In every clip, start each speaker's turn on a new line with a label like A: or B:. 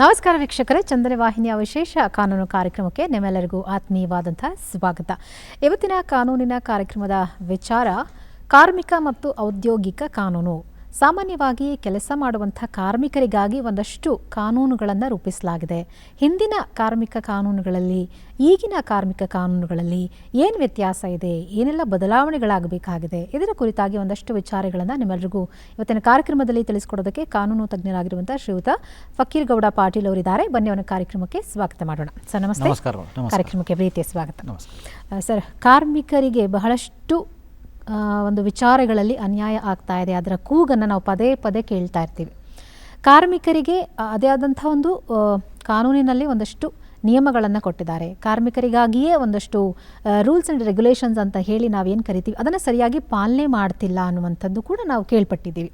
A: ನಮಸ್ಕಾರ ವೀಕ್ಷಕರೇ, ಚಂದನ ವಾಹಿನಿಯ ವಿಶೇಷ ಕಾನೂನು ಕಾರ್ಯಕ್ರಮಕ್ಕೆ ನಿಮ್ಮೆಲ್ಲರಿಗೂ ಆತ್ಮೀಯವಾದಂತಹ ಸ್ವಾಗತ. ಇವತ್ತಿನ ಕಾನೂನಿನ ಕಾರ್ಯಕ್ರಮದ ವಿಚಾರ, ಕಾರ್ಮಿಕ ಮತ್ತು ಔದ್ಯೋಗಿಕ ಕಾನೂನು. ಸಾಮಾನ್ಯವಾಗಿ ಕೆಲಸ ಮಾಡುವಂಥ ಕಾರ್ಮಿಕರಿಗಾಗಿ ಒಂದಷ್ಟು ಕಾನೂನುಗಳನ್ನು ರೂಪಿಸಲಾಗಿದೆ. ಹಿಂದಿನ ಕಾರ್ಮಿಕ ಕಾನೂನುಗಳಲ್ಲಿ ಈಗಿನ ಕಾರ್ಮಿಕ ಕಾನೂನುಗಳಲ್ಲಿ ಏನು ವ್ಯತ್ಯಾಸ ಇದೆ? ಏನೆಲ್ಲ ಬದಲಾವಣೆಗಳಾಗಬೇಕಾಗಿದೆ? ಇದರ ಕುರಿತಾಗಿ ಒಂದಷ್ಟು ವಿಚಾರಗಳನ್ನು ನಿಮ್ಮೆಲ್ಲರಿಗೂ ಇವತ್ತಿನ ಕಾರ್ಯಕ್ರಮದಲ್ಲಿ ತಿಳಿಸಿಕೊಡೋದಕ್ಕೆ ಕಾನೂನು ತಜ್ಞರಾಗಿರುವಂಥ ಶ್ರೀಯುತ ಫಕೀರ್ ಗೌಡ ಪಾಟೀಲ್ ಅವರಿದ್ದಾರೆ. ಬನ್ನಿ ಅವನ ಕಾರ್ಯಕ್ರಮಕ್ಕೆ ಸ್ವಾಗತ ಮಾಡೋಣ. ಸರ್ ನಮಸ್ತೆ. ಕಾರ್ಯಕ್ರಮಕ್ಕೆ ಪ್ರೀತಿಯ ಸ್ವಾಗತ. ಸರ್ ಕಾರ್ಮಿಕರಿಗೆ ಬಹಳಷ್ಟು ಒಂದು ವಿಚಾರಗಳಲ್ಲಿ ಅನ್ಯಾಯ ಆಗ್ತಾ ಇದೆ. ಅದರ ಕೂಗನ್ನು ನಾವು ಪದೇ ಪದೇ ಕೇಳ್ತಾ ಇರ್ತೀವಿ. ಕಾರ್ಮಿಕರಿಗೆ ಅದೇ ಆದಂಥ ಒಂದು ಕಾನೂನಿನಲ್ಲಿ ಒಂದಷ್ಟು ನಿಯಮಗಳನ್ನು ಕೊಟ್ಟಿದ್ದಾರೆ. ಕಾರ್ಮಿಕರಿಗಾಗಿಯೇ ಒಂದಷ್ಟು ರೂಲ್ಸ್ ಆ್ಯಂಡ್ ರೆಗ್ಯುಲೇಷನ್ಸ್ ಅಂತ ಹೇಳಿ ನಾವೇನು ಕರಿತೀವಿ? ಅದನ್ನು ಸರಿಯಾಗಿ ಪಾಲನೆ ಮಾಡ್ತಿಲ್ಲ ಅನ್ನುವಂಥದ್ದು ಕೂಡ ನಾವು ಕೇಳ್ಪಟ್ಟಿದ್ದೀವಿ.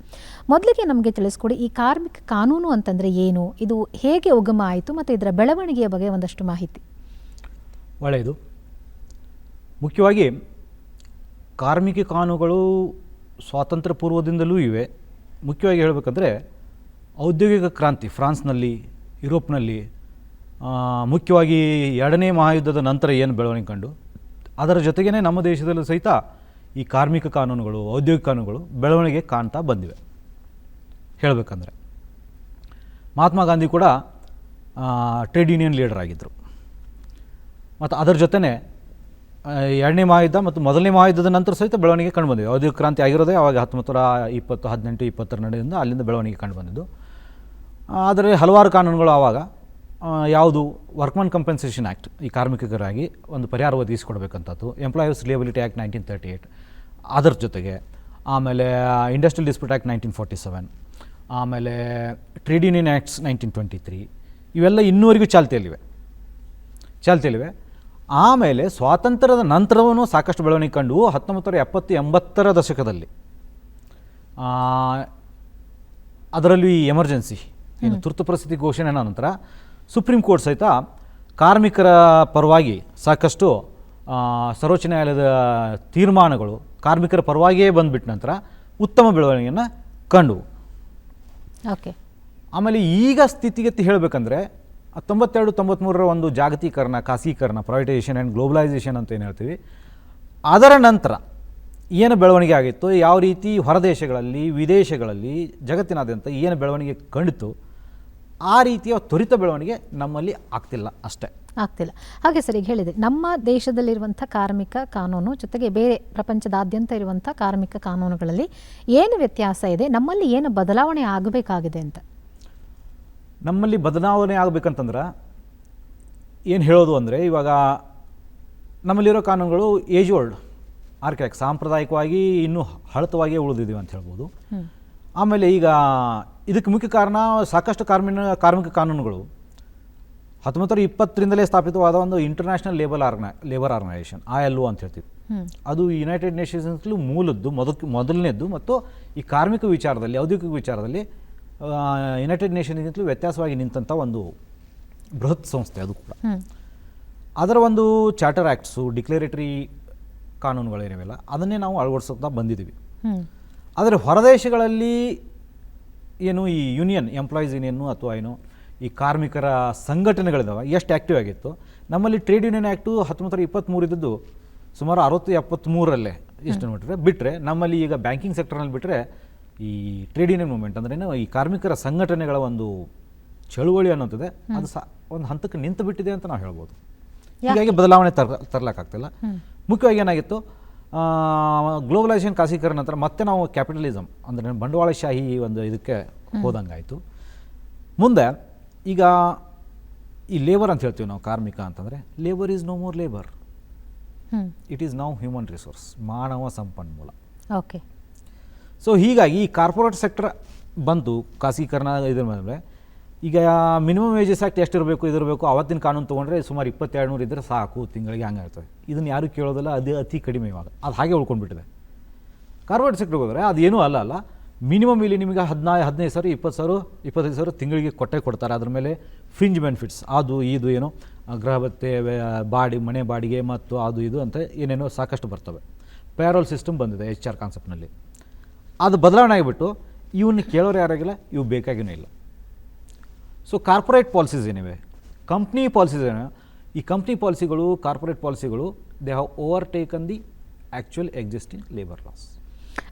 A: ಮೊದಲಿಗೆ ನಮಗೆ ತಿಳಿಸ್ಕೊಡಿ, ಈ ಕಾರ್ಮಿಕ ಕಾನೂನು ಅಂತಂದರೆ ಏನು? ಇದು ಹೇಗೆ ಉಗಮ ಆಯಿತು ಮತ್ತು ಇದರ ಬೆಳವಣಿಗೆಯ ಬಗ್ಗೆ ಒಂದಷ್ಟು ಮಾಹಿತಿ.
B: ಒಳ್ಳೆಯದು. ಮುಖ್ಯವಾಗಿ ಕಾರ್ಮಿಕ ಕಾನೂನುಗಳು ಸ್ವಾತಂತ್ರ್ಯ ಪೂರ್ವದಿಂದಲೂ ಇವೆ. ಮುಖ್ಯವಾಗಿ ಹೇಳಬೇಕಂದ್ರೆ ಔದ್ಯೋಗಿಕ ಕ್ರಾಂತಿ ಫ್ರಾನ್ಸ್ನಲ್ಲಿ, ಯುರೋಪ್ನಲ್ಲಿ ಮುಖ್ಯವಾಗಿ ಎರಡನೇ ಮಹಾಯುದ್ಧದ ನಂತರ ಏನು ಬೆಳವಣಿಗೆ ಕಂಡು? ಅದರ ಜೊತೆಗೇ ನಮ್ಮ ದೇಶದಲ್ಲೂ ಸಹಿತ ಈ ಕಾರ್ಮಿಕ ಕಾನೂನುಗಳು, ಔದ್ಯೋಗಿಕ ಕಾನೂನುಗಳು ಬೆಳವಣಿಗೆ ಕಾಣ್ತಾ ಬಂದಿವೆ. ಹೇಳಬೇಕಂದ್ರೆ ಮಹಾತ್ಮ ಗಾಂಧಿ ಕೂಡ ಟ್ರೇಡ್ ಯೂನಿಯನ್ ಲೀಡರ್ ಆಗಿದ್ದರು. ಮತ್ತು ಅದರ ಜೊತೆನೇ ಎರಡನೇ ಮಹಾಯುದ್ಧ ಮತ್ತು ಮೊದಲನೇ ಮಹಾಯುದ್ಧದ ನಂತರ ಸಹಿತ ಬೆಳವಣಿಗೆ ಕಂಡುಬಂದಿದೆ. ಔದ್ಯೋಗಿಕ ಕ್ರಾಂತಿ ಆಗಿರೋದೇ ಅವಾಗ ಹತ್ತೊಂಬತ್ತು ನೂರ ಇಪ್ಪತ್ತು, ಹದಿನೆಂಟು, ಇಪ್ಪತ್ತರ ನಡೆಯಿಂದ ಅಲ್ಲಿಂದ ಬೆಳವಣಿಗೆ ಕಂಡು ಬಂದಿದ್ದು ಆದರೆ ಹಲವಾರು ಕಾನೂನುಗಳು ಆವಾಗ ಯಾವುದು ವರ್ಕ್ಮನ್ ಕಂಪೆನ್ಸೇಷನ್ ಆ್ಯಕ್ಟ್ ಈ ಕಾರ್ಮಿಕರಾಗಿ ಒಂದು ಪರಿಹಾರ ಒದಗಿಸಿಕೊಡ್ಬೇಕಂಥದ್ದು employees liability act nineteen thirty eight ಅದರ ಜೊತೆಗೆ, ಆಮೇಲೆ industrial dispute act nineteen forty seven ಆಮೇಲೆ trade union acts nineteen twenty three ಇವೆಲ್ಲ ಇನ್ನೂವರೆಗೂ ಚಾಲ್ತಿಯಲ್ಲಿವೆ. ಚಾಲ್ತಿಯಲ್ಲಿವೆ. ಆಮೇಲೆ ಸ್ವಾತಂತ್ರ್ಯದ ನಂತರವೂ ಸಾಕಷ್ಟು ಬೆಳವಣಿಗೆ ಕಂಡು ಹತ್ತೊಂಬತ್ತರ ಎಪ್ಪತ್ತು ಎಂಬತ್ತರ ದಶಕದಲ್ಲಿ ಅದರಲ್ಲೂ ಈ ಎಮರ್ಜೆನ್ಸಿ ಏನು ತುರ್ತು ಪರಿಸ್ಥಿತಿ ಘೋಷಣೆ ನಂತರ ಸುಪ್ರೀಂ ಕೋರ್ಟ್ ಸಹಿತ ಕಾರ್ಮಿಕರ ಪರವಾಗಿ ಸಾಕಷ್ಟು ಸರ್ವೋಚ್ಚ ನ್ಯಾಯಾಲಯದ ತೀರ್ಮಾನಗಳು ಕಾರ್ಮಿಕರ ಪರವಾಗಿಯೇ ಬಂದುಬಿಟ್ಟ ನಂತರ ಉತ್ತಮ ಬೆಳವಣಿಗೆಯನ್ನು ಕಂಡು.
A: ಓಕೆ.
B: ಆಮೇಲೆ ಈಗ ಸ್ಥಿತಿಗತಿ ಹೇಳಬೇಕಂದ್ರೆ ತೊಂಬತ್ತೆರಡು ತೊಂಬತ್ತ್ಮೂರರ ಒಂದು ಜಾಗತೀಕರಣ, ಖಾಸಗೀಕರಣ ಪ್ರೈವೇಟೈಸೇಷನ್ ಆ್ಯಂಡ್ ಗ್ಲೋಬಲೈಸೇಷನ್ ಅಂತ ಏನು ಹೇಳ್ತೀವಿ? ಅದರ ನಂತರ ಏನು ಬೆಳವಣಿಗೆ ಆಗಿತ್ತು? ಯಾವ ರೀತಿ ಹೊರದೇಶಗಳಲ್ಲಿ, ವಿದೇಶಗಳಲ್ಲಿ ಜಗತ್ತಿನಾದ್ಯಂತ ಏನು ಬೆಳವಣಿಗೆ ಕಂಡಿತು ಆ ರೀತಿಯ ತ್ವರಿತ ಬೆಳವಣಿಗೆ ನಮ್ಮಲ್ಲಿ ಆಗ್ತಿಲ್ಲ ಅಷ್ಟೇ.
A: ಆಗ್ತಿಲ್ಲ. ಹಾಗೆ ಸರ್ ಹೇಳಿದೆ ನಮ್ಮ ದೇಶದಲ್ಲಿರುವಂಥ ಕಾರ್ಮಿಕ ಕಾನೂನು ಜೊತೆಗೆ ಬೇರೆ ಪ್ರಪಂಚದಾದ್ಯಂತ ಇರುವಂಥ ಕಾರ್ಮಿಕ ಕಾನೂನುಗಳಲ್ಲಿ ಏನು ವ್ಯತ್ಯಾಸ ಇದೆ? ನಮ್ಮಲ್ಲಿ ಏನು ಬದಲಾವಣೆ ಆಗಬೇಕಾಗಿದೆ ಅಂತ?
B: ನಮ್ಮಲ್ಲಿ ಬದಲಾವಣೆ ಆಗಬೇಕಂತಂದ್ರೆ ಏನು ಹೇಳೋದು ಅಂದರೆ ಇವಾಗ ನಮ್ಮಲ್ಲಿರೋ ಕಾನೂನುಗಳು ಏಜ್ ಓಲ್ಡ್ ಆರ್ಕ್ಯಾಕ್ ಸಾಂಪ್ರದಾಯಿಕವಾಗಿ ಇನ್ನೂ ಹಳತವಾಗಿ ಉಳಿದಿದ್ದೀವಿ ಅಂತ ಹೇಳ್ಬೋದು. ಆಮೇಲೆ ಈಗ ಇದಕ್ಕೆ ಮುಖ್ಯ ಕಾರಣ ಸಾಕಷ್ಟು ಕಾರ್ಮಿಕ ಕಾರ್ಮಿಕ ಕಾನೂನುಗಳು. ಹತ್ತೊಂಬತ್ತರ ಇಪ್ಪತ್ತರಿಂದಲೇ ಸ್ಥಾಪಿತವಾದ ಒಂದು international labour organi labour organisation I L O ಅಂತ ಹೇಳ್ತೀವಿ. ಅದು ಯುನೈಟೆಡ್ ನೇಷನ್ಸ್ಲೂ ಮೂಲದ್ದು ಮೊದಲು ಮೊದಲನೇದ್ದು ಮತ್ತು ಈ ಕಾರ್ಮಿಕ ವಿಚಾರದಲ್ಲಿ ಔದ್ಯೋಗಿಕ ವಿಚಾರದಲ್ಲಿ ಯುನೈಟೆಡ್ ನೇಷನ್ಗಿಂತಲೂ ವ್ಯತ್ಯಾಸವಾಗಿ ನಿಂತಹ ಒಂದು ಬೃಹತ್ ಸಂಸ್ಥೆ ಅದು ಕೂಡ. ಅದರ ಒಂದು ಚಾರ್ಟರ್ ಆ್ಯಕ್ಟ್ಸು ಡಿಕ್ಲರೇಟರಿ ಕಾನೂನುಗಳೇನಿವೆಲ್ಲ ಅದನ್ನೇ ನಾವು ಅಳವಡಿಸುತ್ತಾ ಬಂದಿದ್ದೀವಿ. ಆದರೆ ಹೊರದೇಶಗಳಲ್ಲಿ ಏನು ಈ ಯೂನಿಯನ್ ಎಂಪ್ಲಾಯೀಸ್ ಯೂನಿಯನ್ನು ಅಥವಾ ಏನು ಈ ಕಾರ್ಮಿಕರ ಸಂಘಟನೆಗಳಿದಾವೆ ಎಷ್ಟು ಆ್ಯಕ್ಟಿವ್ ಆಗಿತ್ತು ನಮ್ಮಲ್ಲಿ ಟ್ರೇಡ್ ಯೂನಿಯನ್ ಆ್ಯಕ್ಟು ಹತ್ತೊಂಬತ್ತರ ಇಪ್ಪತ್ತ್ಮೂರು ಇದ್ದದ್ದು ಸುಮಾರು ಅರವತ್ತು ಎಪ್ಪತ್ತ್ಮೂರಲ್ಲೇ ಇಷ್ಟು ನೋಡಿದ್ರೆ ಬಿಟ್ಟರೆ ನಮ್ಮಲ್ಲಿ ಈಗ ಬ್ಯಾಂಕಿಂಗ್ ಸೆಕ್ಟರ್ನಲ್ಲಿ ಬಿಟ್ಟರೆ ಈ ಟ್ರೇಡ್ ಯೂನಿಯನ್ ಮೂವ್ಮೆಂಟ್ ಅಂದ್ರೇನು ಈ ಕಾರ್ಮಿಕರ ಸಂಘಟನೆಗಳ ಒಂದು ಚಳುವಳಿ ಅನ್ನೋಂಥದ್ದೇ ಅದು ಒಂದು ಹಂತಕ್ಕೆ ನಿಂತು ಬಿಟ್ಟಿದೆ ಅಂತ ನಾವು ಹೇಳ್ಬೋದು. ಹೀಗಾಗಿ ಬದಲಾವಣೆ ತರ ತರಲಾಕಾಗ್ತಿಲ್ಲ. ಮುಖ್ಯವಾಗಿ ಏನಾಗಿತ್ತು? ಗ್ಲೋಬಲೈಸೇಷನ್ ಖಾಸೀಕರಣ ನಂತರ ಮತ್ತೆ ನಾವು ಕ್ಯಾಪಿಟಲಿಸಮ್ ಅಂದರೆ ಬಂಡವಾಳಶಾಹಿ ಒಂದು ಇದಕ್ಕೆ ಹೋದಂಗಾಯಿತು. ಮುಂದೆ ಈಗ ಈ ಲೇಬರ್ ಅಂತ ಹೇಳ್ತೀವಿ ನಾವು ಕಾರ್ಮಿಕ ಅಂತಂದರೆ labour is no more labour it is now human resource ಮಾನವ ಸಂಪನ್ಮೂಲ.
A: ಓಕೆ
B: ಸೊ ಹೀಗಾಗಿ ಈ ಕಾರ್ಪೊರೇಟ್ ಸೆಕ್ಟರ್ ಬಂತು ಖಾಸಗೀಕರಣ ಇದ್ರ ಮೇಲೆ, ಈಗ ಮಿನಿಮಮ್ ವೇಜಸ್ ಆ್ಯಕ್ಟ್ ಎಷ್ಟಿರಬೇಕು, ಇದಿರಬೇಕು, ಅವತ್ತಿನ ಕಾನೂನು ತೊಗೊಂಡ್ರೆ ಸುಮಾರು ಇಪ್ಪತ್ತೆರಡು ನೂರು ಇದ್ದರೆ ಸಾಕು ತಿಂಗಳಿಗೆ ಹಂಗೆ ಇರ್ತದೆ. ಇದನ್ನು ಯಾರು ಕೇಳೋದಿಲ್ಲ, ಅದು ಅತಿ ಕಡಿಮೆ ಇವಾಗ. ಅದು ಹಾಗೆ ಉಳ್ಕೊಂಡ್ಬಿಟ್ಟಿದೆ. ಕಾರ್ಪೊರೇಟ್ ಸೆಕ್ಟರ್ಗೆ ಹೋದರೆ ಅದೇನೂ ಅಲ್ಲ ಅಲ್ಲ. ಮಿನಿಮಮ್ ಇಲ್ಲಿ ನಿಮಗೆ ಹದಿನಾ, ಹದಿನೈದು ಸಾವಿರ, ಇಪ್ಪತ್ತು ಸಾವಿರ, ಇಪ್ಪತ್ತೈದು ಸಾವಿರ ತಿಂಗಳಿಗೆ ಕೊಟ್ಟೆ ಕೊಡ್ತಾರೆ. ಅದ್ರ ಮೇಲೆ ಫ್ರಿಂಜ್ ಬೆನಿಫಿಟ್ಸ್ ಅದು, ಇದು, ಏನು ಗೃಹ ಭತ್ತೆ ಬಾಡಿ, ಮನೆ ಬಾಡಿಗೆ ಮತ್ತು ಅದು, ಇದು ಅಂತ ಏನೇನೋ ಸಾಕಷ್ಟು ಬರ್ತವೆ. ಪ್ಯಾರೋಲ್ ಸಿಸ್ಟಮ್ ಬಂದಿದೆ ಎಚ್ ಆರ್ ಕಾನ್ಸೆಪ್ಟ್ನಲ್ಲಿ ಅದು ಬದಲಾವಣೆ ಆಗಿಬಿಟ್ಟು ಇವನ್ನ ಕೇಳೋರು ಯಾರಾಗಿಲ್ಲ ಇವು ಬೇಕಾಗಿನೂ ಇಲ್ಲ. ಸೊ ಕಾರ್ಪೊರೇಟ್ ಪಾಲಿಸೀಸ್ ಏನಿವೆ? ಕಂಪ್ನಿ ಪಾಲಿಸೀಸ್ ಏನಿವೆ? ಈ ಕಂಪ್ನಿ ಪಾಲಿಸಿಗಳು ಕಾರ್ಪೊರೇಟ್ ಪಾಲಿಸಿಗಳು they have overtaken the actual existing labour laws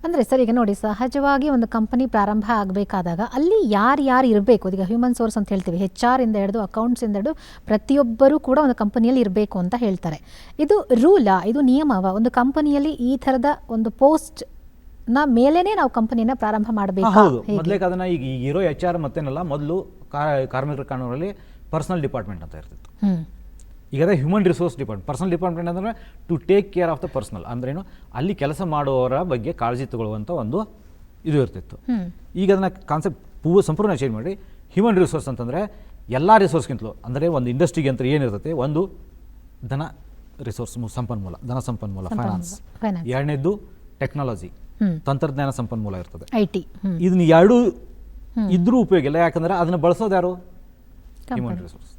A: ಅಂದರೆ ಸರ್, ಈಗ ನೋಡಿ, ಸಹಜವಾಗಿ ಒಂದು ಕಂಪನಿ ಪ್ರಾರಂಭ ಆಗಬೇಕಾದಾಗ ಅಲ್ಲಿ ಯಾರು ಯಾರು ಇರಬೇಕು? ಈಗ ಹ್ಯೂಮನ್ ಸೋರ್ಸ್ ಅಂತ ಹೇಳ್ತೀವಿ. ಹೆಚ್ ಆರ್ ಇಂದ ಹಿಡಿದು ಅಕೌಂಟ್ಸಿಂದ ಹಿಡಿದು ಪ್ರತಿಯೊಬ್ಬರೂ ಕೂಡ ಒಂದು ಕಂಪನಿಯಲ್ಲಿ ಇರಬೇಕು ಅಂತ ಹೇಳ್ತಾರೆ. ಇದು ರೂಲಾ ಇದು ನಿಯಮವ? ಒಂದು ಕಂಪನಿಯಲ್ಲಿ ಈ ಥರದ ಒಂದು ಪೋಸ್ಟ್ ನ ಮೇಲೇನೆ ನಾವು ಕಂಪನಿನ ಪ್ರಾರಂಭ ಮಾಡಬೇಕು?
B: ಹೌದು. ಮೊದಲೇಕ ಅದನ್ನು ಈಗ ಈಗ ಇರೋ ಎಚ್ ಆರ್ ಮತ್ತೇನಲ್ಲ ಮೊದಲು ಕಾರ್ಮಿಕರ ಕಾನೂನಲ್ಲಿ ಪರ್ಸನಲ್ ಡಿಪಾರ್ಟ್ಮೆಂಟ್ ಅಂತ ಇರ್ತಿತ್ತು. ಈಗ ಅದೇ human resource department personnel department ಅಂದರೆ to take care of the personnel ಅಂದ್ರೇನು ಅಲ್ಲಿ ಕೆಲಸ ಮಾಡುವವರ ಬಗ್ಗೆ ಕಾಳಜಿ ತಗೊಳ್ಳುವಂಥ ಒಂದು ಇದು ಇರ್ತಿತ್ತು. ಈಗ ಅದನ್ನ ಕಾನ್ಸೆಪ್ಟ್ ಪೂ ಸಂಪೂರ್ಣ ಚೇಂಜ್ ಮಾಡಿ ಹ್ಯೂಮನ್ ರಿಸೋರ್ಸ್ ಅಂತಂದರೆ ಎಲ್ಲ ರಿಸೋರ್ಸ್ಗಿಂತಲೂ ಅಂದರೆ ಒಂದು ಇಂಡಸ್ಟ್ರಿಗೆ ಅಂತ ಏನಿರ್ತೈತೆ? ಒಂದು ಧನ ರಿಸೋರ್ಸ್ ಸಂಪನ್ಮೂಲ ಧನ ಸಂಪನ್ಮೂಲ ಫೈನಾನ್ಸ್ ಎರಡನೇದು ಟೆಕ್ನಾಲಜಿ ತಂತ್ರಜ್ಞಾನ ಸಂಪನ್ಮೂಲ ಇರ್ತದೆ. ಇದನ್ನ ಎರಡು ಇದ್ರೂ ಉಪಯೋಗ ಇಲ್ಲ. ಯಾಕಂದ್ರೆ ಅದನ್ನ ಬಳಸೋದು ಯಾರು? ಹ್ಯೂಮನ್ ರಿಸೋರ್ಸ್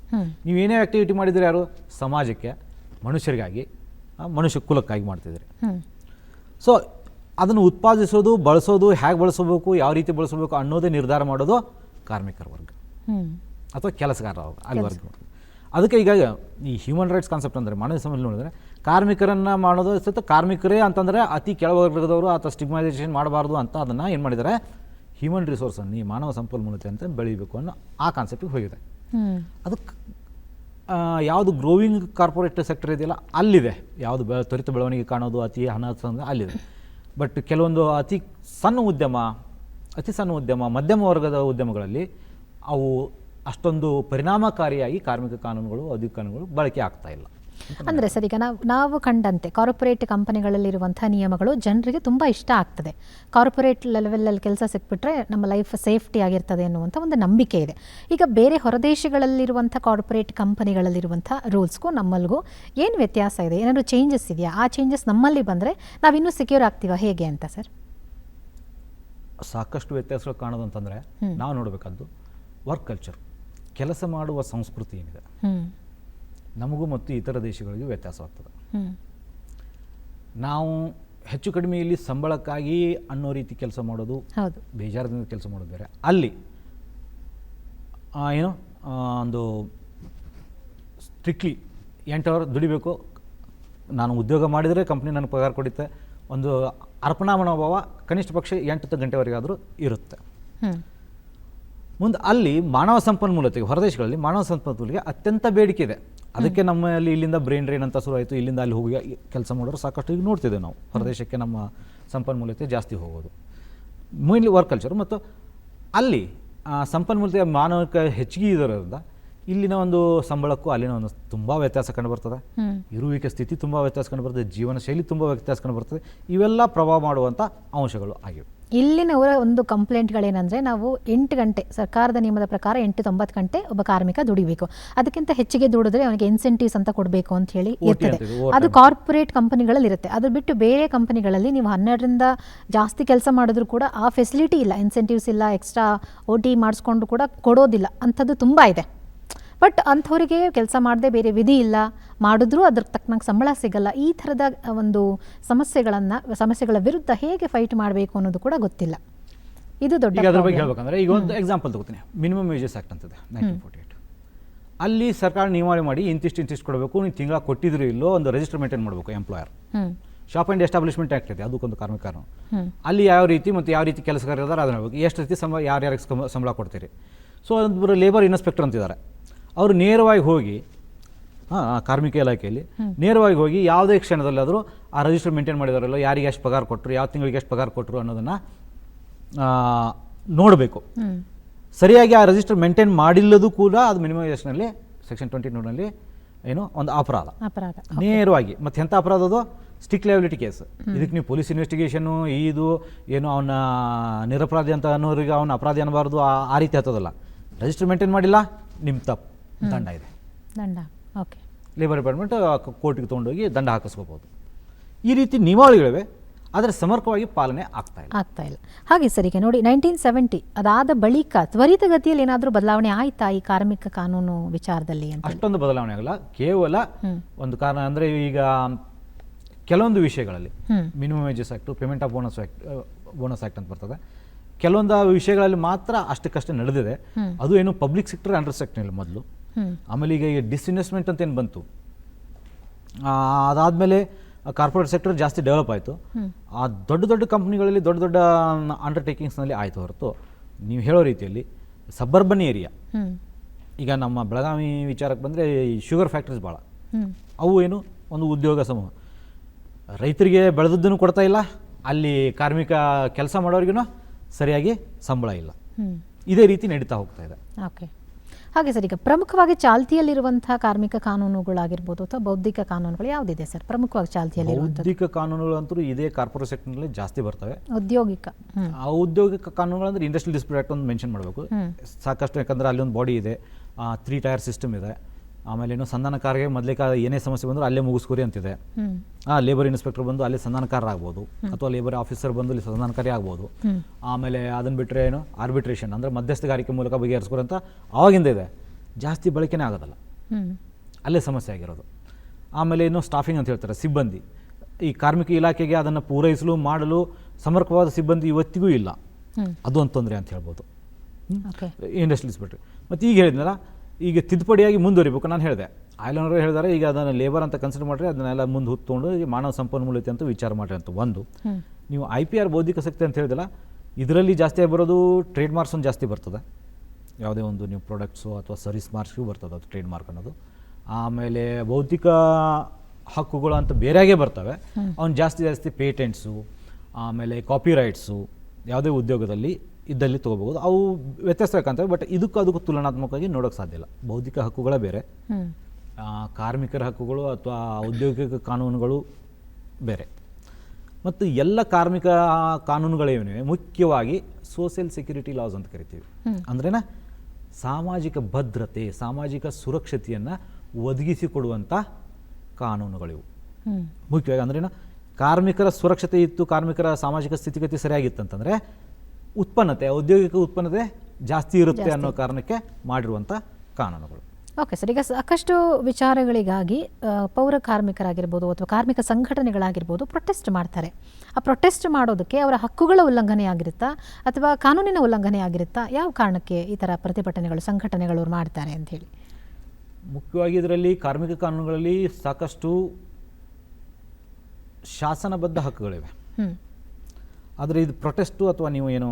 A: ನೀವು
B: ಏನೇ ಆಕ್ಟಿವಿಟಿ ಮಾಡಿದ್ರೆ ಯಾರು? ಸಮಾಜಕ್ಕೆ ಮನುಷ್ಯರಿಗಾಗಿ ಮನುಷ್ಯ ಕುಲಕ್ಕಾಗಿ
A: ಮಾಡ್ತಿದ್ರಿ.
B: ಸೊ ಅದನ್ನು ಉತ್ಪಾದಿಸೋದು ಬಳಸೋದು ಹೇಗೆ ಬಳಸಬೇಕು ಯಾವ ರೀತಿ ಬಳಸಬೇಕು ಅನ್ನೋದೇ ನಿರ್ಧಾರ ಮಾಡೋದು ಕಾರ್ಮಿಕರ ವರ್ಗ. ಅಥವಾ ಕೆಲಸಗಾರ ಅಲ್ಲಿ ವರ್ಗ ಅದಕ್ಕೆ ಈಗ ಈ ಹ್ಯೂಮನ್ ರೈಟ್ಸ್ ಕಾನ್ಸೆಪ್ಟ್ ಅಂದರೆ ಮಾನವ ಸಮಾಜ ನೋಡಿದ್ರೆ ಕಾರ್ಮಿಕರನ್ನು ಮಾಡೋದು ಸಹಿತ ಕಾರ್ಮಿಕರೇ ಅಂತಂದರೆ ಅತಿ ಕೆಳವರ್ಗದವರು ಅಥವಾ ಸ್ಟಿಗ್ಮೈಸೇಷನ್ ಮಾಡಬಾರ್ದು ಅಂತ ಅದನ್ನು ಏನು ಮಾಡಿದ್ದಾರೆ ಹ್ಯೂಮನ್ ರಿಸೋರ್ಸನ್ನು ಈ ಮಾನವ ಸಂಪನ್ಮೂಲತೆ ಅಂತ ಬೆಳಿಬೇಕು ಅನ್ನೋ ಆ ಕಾನ್ಸೆಪ್ಟಿಗೆ ಹೋಗಿದೆ. ಅದಕ್ಕೆ ಯಾವುದು ಗ್ರೋವಿಂಗ್ ಕಾರ್ಪೊರೇಟ್ ಸೆಕ್ಟರ್ ಇದೆಯಲ್ಲ ಅಲ್ಲಿದೆ. ಯಾವುದು ಬೆ ತ್ವರಿತ ಬೆಳವಣಿಗೆ ಕಾಣೋದು ಅತಿ ಹಣ ಅಲ್ಲಿದೆ. ಬಟ್ ಕೆಲವೊಂದು ಅತಿ ಸಣ್ಣ ಉದ್ಯಮ ಅತಿ ಸಣ್ಣ ಉದ್ಯಮ ಮಧ್ಯಮ ವರ್ಗದ ಉದ್ಯಮಗಳಲ್ಲಿ ಅವು ಅಷ್ಟೊಂದು ಪರಿಣಾಮಕಾರಿಯಾಗಿ ಕಾರ್ಮಿಕ ಕಾನೂನುಗಳು ಅಧಿಕ ಕಾನೂನುಗಳು ಬಳಕೆ ಆಗ್ತಾ ಇಲ್ಲ.
A: ಅಂದರೆ ಸರ್ ಈಗ ನಾವು ನಾವು ಕಂಡಂತೆ ಕಾರ್ಪೊರೇಟ್ ಕಂಪನಿಗಳಲ್ಲಿರುವಂಥ ನಿಯಮಗಳು ಜನರಿಗೆ ತುಂಬ ಇಷ್ಟ ಆಗ್ತದೆ. ಕಾರ್ಪೊರೇಟ್ ಲೆವೆಲಲ್ಲಿ ಕೆಲಸ ಸಿಕ್ಬಿಟ್ರೆ ನಮ್ಮ ಲೈಫ್ ಸೇಫ್ಟಿ ಆಗಿರ್ತದೆ ಅನ್ನುವಂಥ ಒಂದು ನಂಬಿಕೆ ಇದೆ. ಈಗ ಬೇರೆ ಹೊರದೇಶಗಳಲ್ಲಿರುವಂಥ ಕಾರ್ಪೊರೇಟ್ ಕಂಪನಿಗಳಲ್ಲಿರುವಂಥ ರೂಲ್ಸ್ಗೂ ನಮ್ಮಲ್ಲಿಗೂ ಏನು ವ್ಯತ್ಯಾಸ ಇದೆ? ಏನಾದರೂ ಚೇಂಜಸ್ ಇದೆಯಾ? ಆ ಚೇಂಜಸ್ ನಮ್ಮಲ್ಲಿ ಬಂದರೆ ನಾವಿನ್ನೂ ಸೆಕ್ಯೂರ್ ಆಗ್ತೀವ? ಹೇಗೆ ಅಂತ ಸರ್?
B: ಸಾಕಷ್ಟು ವ್ಯತ್ಯಾಸಗಳು ಕಾಣೋದು ಅಂತಂದರೆ ನಾವು ನೋಡಬೇಕಾದ್ದು ವರ್ಕ್ ಕಲ್ಚರ್ ಕೆಲಸ ಮಾಡುವ ಸಂಸ್ಕೃತಿ ಏನಿದೆ? ನಮಗೂ ಮತ್ತು ಇತರ ದೇಶಗಳಿಗೂ ವ್ಯತ್ಯಾಸವಾಗ್ತದೆ ನಾವು ಹೆಚ್ಚು ಕಡಿಮೆ ಇಲ್ಲಿ ಸಂಬಳಕ್ಕಾಗಿ ಅನ್ನೋ ರೀತಿ ಕೆಲಸ ಮಾಡೋದು ಬೇಜಾರದಿಂದ ಕೆಲಸ ಮಾಡೋದು ಬೇರೆ. ಅಲ್ಲಿ ಏನು ಒಂದು ಸ್ಟ್ರಿಕ್ಟ್ಲಿ ಎಂಟು ಅವರ್ ದುಡಿಬೇಕು. ನಾನು ಉದ್ಯೋಗ ಮಾಡಿದರೆ ಕಂಪ್ನಿ ನನಗೆ ಪಗಾರ ಕೊಡುತ್ತೆ. ಒಂದು ಅರ್ಪಣಾ ಮನೋಭಾವ ಕನಿಷ್ಠ ಪಕ್ಷ ಎಂಟು ಗಂಟೆವರೆಗಾದರೂ ಇರುತ್ತೆ. ಮುಂದೆ ಅಲ್ಲಿ ಮಾನವ ಸಂಪನ್ಮೂಲತೆಗೆ ಹೊರದೇಶಗಳಲ್ಲಿ ಮಾನವ ಸಂಪನ್ಮೂಲತೆಗೆ ಅತ್ಯಂತ ಬೇಡಿಕೆ ಇದೆ. ಅದಕ್ಕೆ ನಮ್ಮಲ್ಲಿ ಇಲ್ಲಿಂದ ಬ್ರೈನ್ ಡ್ರೈನ್ ಅಂತ ಶುರು ಆಯಿತು ಇಲ್ಲಿಂದ ಅಲ್ಲಿ ಹೋಗಿ ಕೆಲಸ ಮಾಡೋರು ಸಾಕಷ್ಟು ಈಗ ನೋಡ್ತಿದ್ದೇವೆ ನಾವು. ಹೊರದೇಶಕ್ಕೆ ನಮ್ಮ ಸಂಪನ್ಮೂಲತೆ ಜಾಸ್ತಿ ಹೋಗೋದು. ಮೇನ್ಲಿ ವರ್ಕ್ ಕಲ್ಚರ್ ಮತ್ತು ಅಲ್ಲಿ ಸಂಪನ್ಮೂಲತೆ ಸಂಪನ್ಮೂಲತೆಯ ಮಾನವಕ್ಕೆ ಹೆಚ್ಚಿಗೆ ಇರೋದ್ರಿಂದ ಇಲ್ಲಿನ ಒಂದು ಸಂಬಳಕ್ಕೂ ಅಲ್ಲಿನ ಒಂದು ತುಂಬ ವ್ಯತ್ಯಾಸ ಕಂಡು ಬರ್ತದೆ ಇರುವಿಕೆ ಸ್ಥಿತಿ ತುಂಬ ವ್ಯತ್ಯಾಸ ಕಂಡು ಬರ್ತದೆ ಜೀವನ ಶೈಲಿ ತುಂಬ ವ್ಯತ್ಯಾಸ ಕಂಡು ಬರ್ತದೆ ಇವೆಲ್ಲ ಪ್ರಭಾವ ಮಾಡುವಂಥ ಅಂಶಗಳು ಆಗಿವೆ.
A: ಇಲ್ಲಿನವರ ಒಂದು ಕಂಪ್ಲೇಂಟ್ಗಳೇನೆಂದರೆ ನಾವು ಎಂಟು ಗಂಟೆ ಸರ್ಕಾರದ ನಿಯಮದ ಪ್ರಕಾರ ಎಂಟು ತೊಂಬತ್ತು ಗಂಟೆ ಒಬ್ಬ ಕಾರ್ಮಿಕ ದುಡಿಬೇಕು. ಅದಕ್ಕಿಂತ ಹೆಚ್ಚಿಗೆ ದುಡಿದ್ರೆ ಅವನಿಗೆ ಇನ್ಸೆಂಟಿವ್ಸ್ ಅಂತ ಕೊಡಬೇಕು ಅಂತ ಹೇಳಿ ಇರ್ತದೆ. ಅದು ಕಾರ್ಪೊರೇಟ್ ಕಂಪನಿಗಳಲ್ಲಿ ಇರುತ್ತೆ. ಅದು ಬಿಟ್ಟು ಬೇರೆ ಕಂಪನಿಗಳಲ್ಲಿ ನೀವು ಹನ್ನೆರಡರಿಂದ ಜಾಸ್ತಿ ಕೆಲಸ ಮಾಡಿದ್ರು ಕೂಡ ಆ ಫೆಸಿಲಿಟಿ ಇಲ್ಲ. ಇನ್ಸೆಂಟಿವ್ಸ್ ಇಲ್ಲ ಎಕ್ಸ್ಟ್ರಾ ಓ ಟಿ ಮಾಡಿಸ್ಕೊಂಡು ಕೂಡ ಕೊಡೋದಿಲ್ಲ. ಅಂಥದ್ದು ತುಂಬ ಇದೆ. ಬಟ್ ಅಂಥವರಿಗೆ ಕೆಲಸ ಮಾಡದೆ ಬೇರೆ ವಿಧಿ ಇಲ್ಲ. ಮಾಡಿದ್ರೂ ಅದ್ರ ತಕ್ಕನಾಗಿ ಸಂಬಳ ಸಿಗಲ್ಲ. ಈ ಥರದ ಒಂದು ಸಮಸ್ಯೆಗಳನ್ನು ಸಮಸ್ಯೆಗಳ ವಿರುದ್ಧ ಹೇಗೆ ಫೈಟ್ ಮಾಡಬೇಕು ಅನ್ನೋದು ಕೂಡ ಗೊತ್ತಿಲ್ಲ. ಇದು ದೊಡ್ಡ
B: ಅದರ ಬಗ್ಗೆ. ಹೇಳ್ಬೇಕಂದ್ರೆ ಈಗ ಒಂದು ಎಕ್ಸಾಂಪಲ್ ತಗೋತೀನಿ. ಮಿನಿಮಮ್ ವೇಜಸ್ ಆಕ್ಟ್ ಅಂತದೆ ನೈನ್ಟೀನ್ ಫೋರ್ಟಿ ಏಟ್ ಅಲ್ಲಿ ಸರ್ಕಾರ ನಿಯಮಾವಳಿ ಮಾಡಿ ಇಂತಿಷ್ಟು ಇಂತಿಷ್ಟು ಕೊಡಬೇಕು. ನೀವು ತಿಂಗಳ ಕೊಟ್ಟಿದ್ರು ಇಲ್ಲೋ ಒಂದು ರಿಜಿಸ್ಟರ್ ಮೇಂಟೈನ್ ಮಾಡಬೇಕು employer shop and establishment act ಇದೆ ಅದಕ್ಕೊಂದು
A: ಕಾರ್ಮಿಕರು
B: ಅಲ್ಲಿ ಯಾವ ರೀತಿ ಮತ್ತು ಯಾವ ರೀತಿ ಕೆಲಸಗಾರ ಇದ್ದಾರೆ ಅದನ್ನ ಹೇಳ್ಬೇಕು. ಎಷ್ಟು ರೀತಿ ಸಂಬಳ ಯಾರ್ಯಾರಿಗೆ ಸಂಬಳ ಸಂಬಳ ಕೊಡ್ತೀರಿ? ಸೊ ಅದೊಂದು ಲೇಬರ್ ಇನ್ಸ್ಪೆಕ್ಟರ್ ಅಂತಿದ್ದಾರೆ. ಅವರು ನೇರವಾಗಿ ಹೋಗಿ ಹಾಂ ಕಾರ್ಮಿಕ ಇಲಾಖೆಯಲ್ಲಿ ನೇರವಾಗಿ ಹೋಗಿ ಯಾವುದೇ ಕ್ಷಣದಲ್ಲಾದರೂ ಆ ರಿಜಿಸ್ಟರ್ ಮೇಂಟೈನ್ ಮಾಡಿದಾರಲ್ಲ ಯಾರಿಗೆ ಎಷ್ಟು ಪಗಾರ ಕೊಟ್ಟರು ಯಾವ ತಿಂಗಳಿಗೆ ಎಷ್ಟು ಪಗಾರ ಕೊಟ್ಟರು ಅನ್ನೋದನ್ನು ನೋಡಬೇಕು. ಸರಿಯಾಗಿ ಆ ರಿಜಿಸ್ಟರ್ ಮೇಂಟೈನ್ ಮಾಡಿಲ್ಲದು ಕೂಡ ಅದು ಮಿನಿಮಮ್ ವೇಜ್ನಲ್ಲಿ ಸೆಕ್ಷನ್ ಟ್ವೆಂಟಿ ನೋಡ್ನಲ್ಲಿ ಏನು ಒಂದು ಅಪರಾಧ.
A: ಅಪರಾಧ.
B: ನೇರವಾಗಿ. ಮತ್ತೆ ಎಂಥ ಅಪರಾಧ ಅದು? ಸ್ಟಿಕ್ ಲಯಬಿಲಿಟಿ ಕೇಸ್ ಇದಕ್ಕೆ ನೀವು ಪೊಲೀಸ್ ಇನ್ವೆಸ್ಟಿಗೇಷನು ಇದು ಏನು ಅವನ ನಿರಪರಾಧಿ ಅಂತ ಅನ್ನೋರಿಗೆ ಅವನ ಅಪರಾಧಿ ಅನ್ನಬಾರ್ದು ಆ- ಆ ರೀತಿ ಹತ್ತೋದಲ್ಲ ರಿಜಿಸ್ಟರ್ ಮೇಂಟೈನ್ ಮಾಡಿಲ್ಲ ನಿಮ್ಮ ತಪ್ಪು. ದಂಡ ಇದೆ.
A: ದಂಡ. ಓಕೆ.
B: ಲೇಬರ್ ಡಿಪಾರ್ಟ್ಮೆಂಟ್ ಕೋರ್ಟಿಗೆ ತೊಗೊಂಡೋಗಿ ದಂಡ ಹಾಕಿಸ್ಕೋಬೋದು. ಈ ರೀತಿ ನಿಯಮಾವಳಿಗಳಿವೆ ಆದರೆ ಸಮರ್ಪಕವಾಗಿ ಪಾಲನೆ ಆಗ್ತಾ ಇಲ್ಲ.
A: ಆಗ್ತಾ ಇಲ್ಲ. ಹಾಗೆ ಸರ್ ಈಗ ನೋಡಿ ನೈನ್ಟೀನ್ ಸೆವೆಂಟಿ ಅದಾದ ಬಳಿಕ ತ್ವರಿತಗತಿಯಲ್ಲಿ ಏನಾದರೂ ಬದಲಾವಣೆ ಆಯ್ತಾ ಈ ಕಾರ್ಮಿಕ ಕಾನೂನು ವಿಚಾರದಲ್ಲಿ ಅಂತ
B: ಅಷ್ಟೊಂದು ಬದಲಾವಣೆ ಆಗಲ್ಲ. ಕೇವಲ ಒಂದು ಕಾರಣ ಅಂದರೆ ಈಗ ಕೆಲವೊಂದು ವಿಷಯಗಳಲ್ಲಿ minimum wages act payment of bonus act bonus act ಅಂತ ಬರ್ತದೆ. ಕೆಲವೊಂದು ವಿಷಯಗಳಲ್ಲಿ ಮಾತ್ರ ಅಷ್ಟಕ್ಕಷ್ಟೇ ನಡೆದಿದೆ. ಅದು ಏನು ಪಬ್ಲಿಕ್ ಸೆಕ್ಟರ್ ಅಂಡರ್ ಸೆಕ್ಟರ್ ಮೊದಲು.
A: ಹ್ಮ್
B: ಆಮೇಲೆ ಈಗ ಡಿಸ್ಇನ್ವೆಸ್ಟ್ಮೆಂಟ್ ಅಂತ ಏನು ಬಂತು ಅದಾದಮೇಲೆ ಕಾರ್ಪೊರೇಟ್ ಸೆಕ್ಟರ್ ಜಾಸ್ತಿ ಡೆವಲಪ್ ಆಯಿತು. ಆ ದೊಡ್ಡ ದೊಡ್ಡ ಕಂಪ್ನಿಗಳಲ್ಲಿ ದೊಡ್ಡ ದೊಡ್ಡ ಅಂಡರ್ಟೇಕಿಂಗ್ಸ್ನಲ್ಲಿ ಆಯಿತು ಹೊರತು ನೀವು ಹೇಳೋ ರೀತಿಯಲ್ಲಿ ಸಬ್ಬರ್ಬನ್ ಏರಿಯಾ ಈಗ ನಮ್ಮ ಬೆಳಗಾವಿ ವಿಚಾರಕ್ಕೆ ಬಂದರೆ ಶುಗರ್ ಫ್ಯಾಕ್ಟ್ರೀಸ್ ಭಾಳ ಅವು ಏನು? ಒಂದು ಉದ್ಯೋಗ ಸಮೂಹ. ರೈತರಿಗೆ ಬೆಳೆದದ್ದನ್ನು ಕೊಡ್ತಾ ಇಲ್ಲ. ಅಲ್ಲಿ ಕಾರ್ಮಿಕ ಕೆಲಸ ಮಾಡೋರಿಗೂ ಸರಿಯಾಗಿ ಸಂಬಳ ಇಲ್ಲ. ಇದೇ ರೀತಿ ನಡೀತಾ ಹೋಗ್ತಾ ಇದೆ.
A: ಓಕೆ. ಹಾಗೆ ಸರ್ ಈಗ ಪ್ರಮುಖವಾಗಿ ಚಾಲ್ತಿಯಲ್ಲಿರುವಂತಹ ಕಾರ್ಮಿಕ ಕಾನೂನುಗಳಾಗಿರ್ಬೋದು ಅಥವಾ ಬೌದ್ಧಿಕ ಕಾನೂನುಗಳು ಯಾವುದಿದೆ ಸರ್? ಪ್ರಮುಖವಾಗಿ ಚಾಲ್ತಿಯಲ್ಲಿ
B: ಬೌದ್ಧಿಕ ಕಾನೂನುಗಳು ಅಂತೂ ಇದೇ ಕಾರ್ಪೊರೇಟ್ ಸೆಕ್ಟರ್ನಲ್ಲಿ ಜಾಸ್ತಿ ಬರ್ತವೆ.
A: ಉದ್ಯೋಗಿಕ
B: ಆ ಉದ್ಯೋಗಿಕ ಕಾನೂನುಗಳು ಅಂದ್ರೆ ಇಂಡಸ್ಟ್ರಿಯಲ್ ಡಿಸ್ಪ್ಯೂಟ್ ಆಕ್ಟ್ ಒಂದು ಮೆನ್ಷನ್ ಮಾಡಬೇಕು. ಸಾಕಷ್ಟು ಯಾಕಂದ್ರೆ ಅಲ್ಲಿ ಒಂದು ಬಾಡಿ ಇದೆ ತ್ರೀ ಟೈರ್ ಸಿಸ್ಟಮ್ ಇದೆ. ಆಮೇಲೆ ಏನು ಸಂಧಾನಕಾರರಿಗೆ ಮೊದಲೇ ಕಾ ಏನೇ ಸಮಸ್ಯೆ ಬಂದರೂ ಅಲ್ಲೇ ಮುಗಿಸ್ಕೊರಿ ಅಂತಿದೆ. ಆ ಲೇಬರ್ ಇನ್ಸ್ಪೆಕ್ಟರ್ ಬಂದು ಅಲ್ಲಿ ಸಂಧಾನಕಾರರಾಗ್ಬೋದು ಅಥವಾ ಲೇಬರ್ ಆಫೀಸರ್ ಬಂದು ಅಲ್ಲಿ ಸಂಧಾನಕಾರಿ ಆಗ್ಬೋದು. ಆಮೇಲೆ ಅದನ್ನು ಬಿಟ್ಟರೆ ಏನು? ಆರ್ಬಿಟ್ರೇಷನ್ ಅಂದರೆ ಮಧ್ಯಸ್ಥಗಾರಿಕೆ ಮೂಲಕ ಬಗೆಹರಿಸ್ಕೊರಿ ಅಂತ ಆವಾಗಿಂದ ಇದೆ. ಜಾಸ್ತಿ ಬಳಕೆನೇ ಆಗೋದಲ್ಲ. ಅಲ್ಲೇ ಸಮಸ್ಯೆ ಆಗಿರೋದು. ಆಮೇಲೆ ಇನ್ನು ಸ್ಟಾಫಿಂಗ್ ಅಂತ ಹೇಳ್ತಾರೆ ಸಿಬ್ಬಂದಿ. ಈ ಕಾರ್ಮಿಕ ಇಲಾಖೆಗೆ ಅದನ್ನು ಪೂರೈಸಲು ಮಾಡಲು ಸಮರ್ಪಕವಾದ ಸಿಬ್ಬಂದಿ ಇವತ್ತಿಗೂ ಇಲ್ಲ. ಅದು ಒಂದು ತೊಂದರೆ ಅಂತ ಹೇಳ್ಬೋದು. ಇಂಡಸ್ಟ್ರೀಸ್ ಬಿಟ್ಟರೆ ಮತ್ತು ಈಗ ಹೇಳಿದ್ನಲ್ಲ ಈಗ ತಿದ್ದುಪಡಿಯಾಗಿ ಮುಂದುವರಿಬೇಕು. ನಾನು ಹೇಳಿದೆ ಆಯ್ಲನವರು ಹೇಳಿದಾರೆ ಈಗ ಅದನ್ನು ಲೇಬರ್ ಅಂತ ಕನ್ಸಿಡರ್ ಮಾಡಿರಿ ಅದನ್ನೆಲ್ಲ ಮುಂದೆ ಹೊತ್ಕೊಂಡು ಈಗ ಮಾನವ ಸಂಪನ್ಮೂಲತೆ ಅಂತ ವಿಚಾರ ಮಾಡಿರಿ ಅಂತ ಒಂದು. ನೀವು ಐ ಪಿ ಆರ್ ಬೌದ್ಧಿಕ ಶಕ್ತಿ ಅಂತ ಹೇಳಿದಲ್ಲ ಇದರಲ್ಲಿ ಜಾಸ್ತಿ ಬರೋದು ಟ್ರೇಡ್ ಮಾರ್ಕ್ಸ್ ಒಂದು ಜಾಸ್ತಿ ಬರ್ತದೆ. ಯಾವುದೇ ಒಂದು ನೀವು ಪ್ರಾಡಕ್ಟ್ಸು ಅಥವಾ ಸರ್ವಿಸ್ ಮಾರ್ಕ್ಸ್ಗೂ ಬರ್ತದೆ ಅದು ಟ್ರೇಡ್ ಮಾರ್ಕ್ ಅನ್ನೋದು. ಆಮೇಲೆ ಬೌದ್ಧಿಕ ಹಕ್ಕುಗಳು ಅಂತ ಬೇರೆಯಾಗೇ ಬರ್ತವೆ. ಅವ್ನು ಜಾಸ್ತಿ ಜಾಸ್ತಿ ಪೇಟೆಂಟ್ಸು ಆಮೇಲೆ ಕಾಪಿ ರೈಟ್ಸು ಯಾವುದೇ ಉದ್ಯೋಗದಲ್ಲಿ ಇದ್ದಲ್ಲಿ ತಗೋಬಹುದು. ಅವು ವ್ಯತ್ಯಾಸ ಬೇಕಂತವೆ ಬಟ್ ಇದಕ್ಕೂ ಅದಕ್ಕೂ ತುಲನಾತ್ಮಕವಾಗಿ ನೋಡೋಕೆ ಸಾಧ್ಯ ಇಲ್ಲ. ಬೌದ್ಧಿಕ ಹಕ್ಕುಗಳೇ ಬೇರೆ. ಕಾರ್ಮಿಕರ ಹಕ್ಕುಗಳು ಅಥವಾ ಔದ್ಯೋಗಿಕ ಕಾನೂನುಗಳು ಬೇರೆ. ಮತ್ತು ಎಲ್ಲ ಕಾರ್ಮಿಕ ಕಾನೂನುಗಳೇನಿವೆ ಮುಖ್ಯವಾಗಿ ಸೋಷಿಯಲ್ ಸೆಕ್ಯೂರಿಟಿ ಲಾಸ್ ಅಂತ ಕರಿತೀವಿ. ಅಂದ್ರೇನ ಸಾಮಾಜಿಕ ಭದ್ರತೆ ಸಾಮಾಜಿಕ ಸುರಕ್ಷತೆಯನ್ನು ಒದಗಿಸಿಕೊಡುವಂಥ ಕಾನೂನುಗಳಿವು. ಮುಖ್ಯವಾಗಿ ಅಂದ್ರೇನ ಕಾರ್ಮಿಕರ ಸುರಕ್ಷತೆ ಇತ್ತು ಕಾರ್ಮಿಕರ ಸಾಮಾಜಿಕ ಸ್ಥಿತಿಗತಿ ಸರಿಯಾಗಿತ್ತಂತಂದರೆ ಉತ್ಪನ್ನತೆ ಔದ್ಯೋಗಿಕ ಉತ್ಪನ್ನತೆ ಜಾಸ್ತಿ ಇರುತ್ತೆ ಅನ್ನೋ ಕಾರಣಕ್ಕೆ ಮಾಡಿರುವಂಥ ಕಾನೂನುಗಳು.
A: ಓಕೆ ಸರ್ ಈಗ ಸಾಕಷ್ಟು ವಿಚಾರಗಳಿಗಾಗಿ ಪೌರ ಕಾರ್ಮಿಕರಾಗಿರ್ಬೋದು ಅಥವಾ ಕಾರ್ಮಿಕ ಸಂಘಟನೆಗಳಾಗಿರ್ಬೋದು ಪ್ರೊಟೆಸ್ಟ್ ಮಾಡ್ತಾರೆ. ಆ ಪ್ರೊಟೆಸ್ಟ್ ಮಾಡೋದಕ್ಕೆ ಅವರ ಹಕ್ಕುಗಳ ಉಲ್ಲಂಘನೆ ಆಗಿರುತ್ತಾ? ಅಥವಾ ಕಾನೂನಿನ ಉಲ್ಲಂಘನೆ ಆಗಿರುತ್ತಾ? ಯಾವ ಕಾರಣಕ್ಕೆ ಈ ಥರ ಪ್ರತಿಭಟನೆಗಳು ಸಂಘಟನೆಗಳು ಮಾಡ್ತಾರೆ ಅಂತ ಹೇಳಿ.
B: ಮುಖ್ಯವಾಗಿ ಇದರಲ್ಲಿ ಕಾರ್ಮಿಕ ಕಾನೂನುಗಳಲ್ಲಿ ಸಾಕಷ್ಟು ಶಾಸನಬದ್ಧ ಹಕ್ಕುಗಳಿವೆ. ಆದರೆ ಇದು ಪ್ರೊಟೆಸ್ಟು ಅಥವಾ ನೀವು ಏನು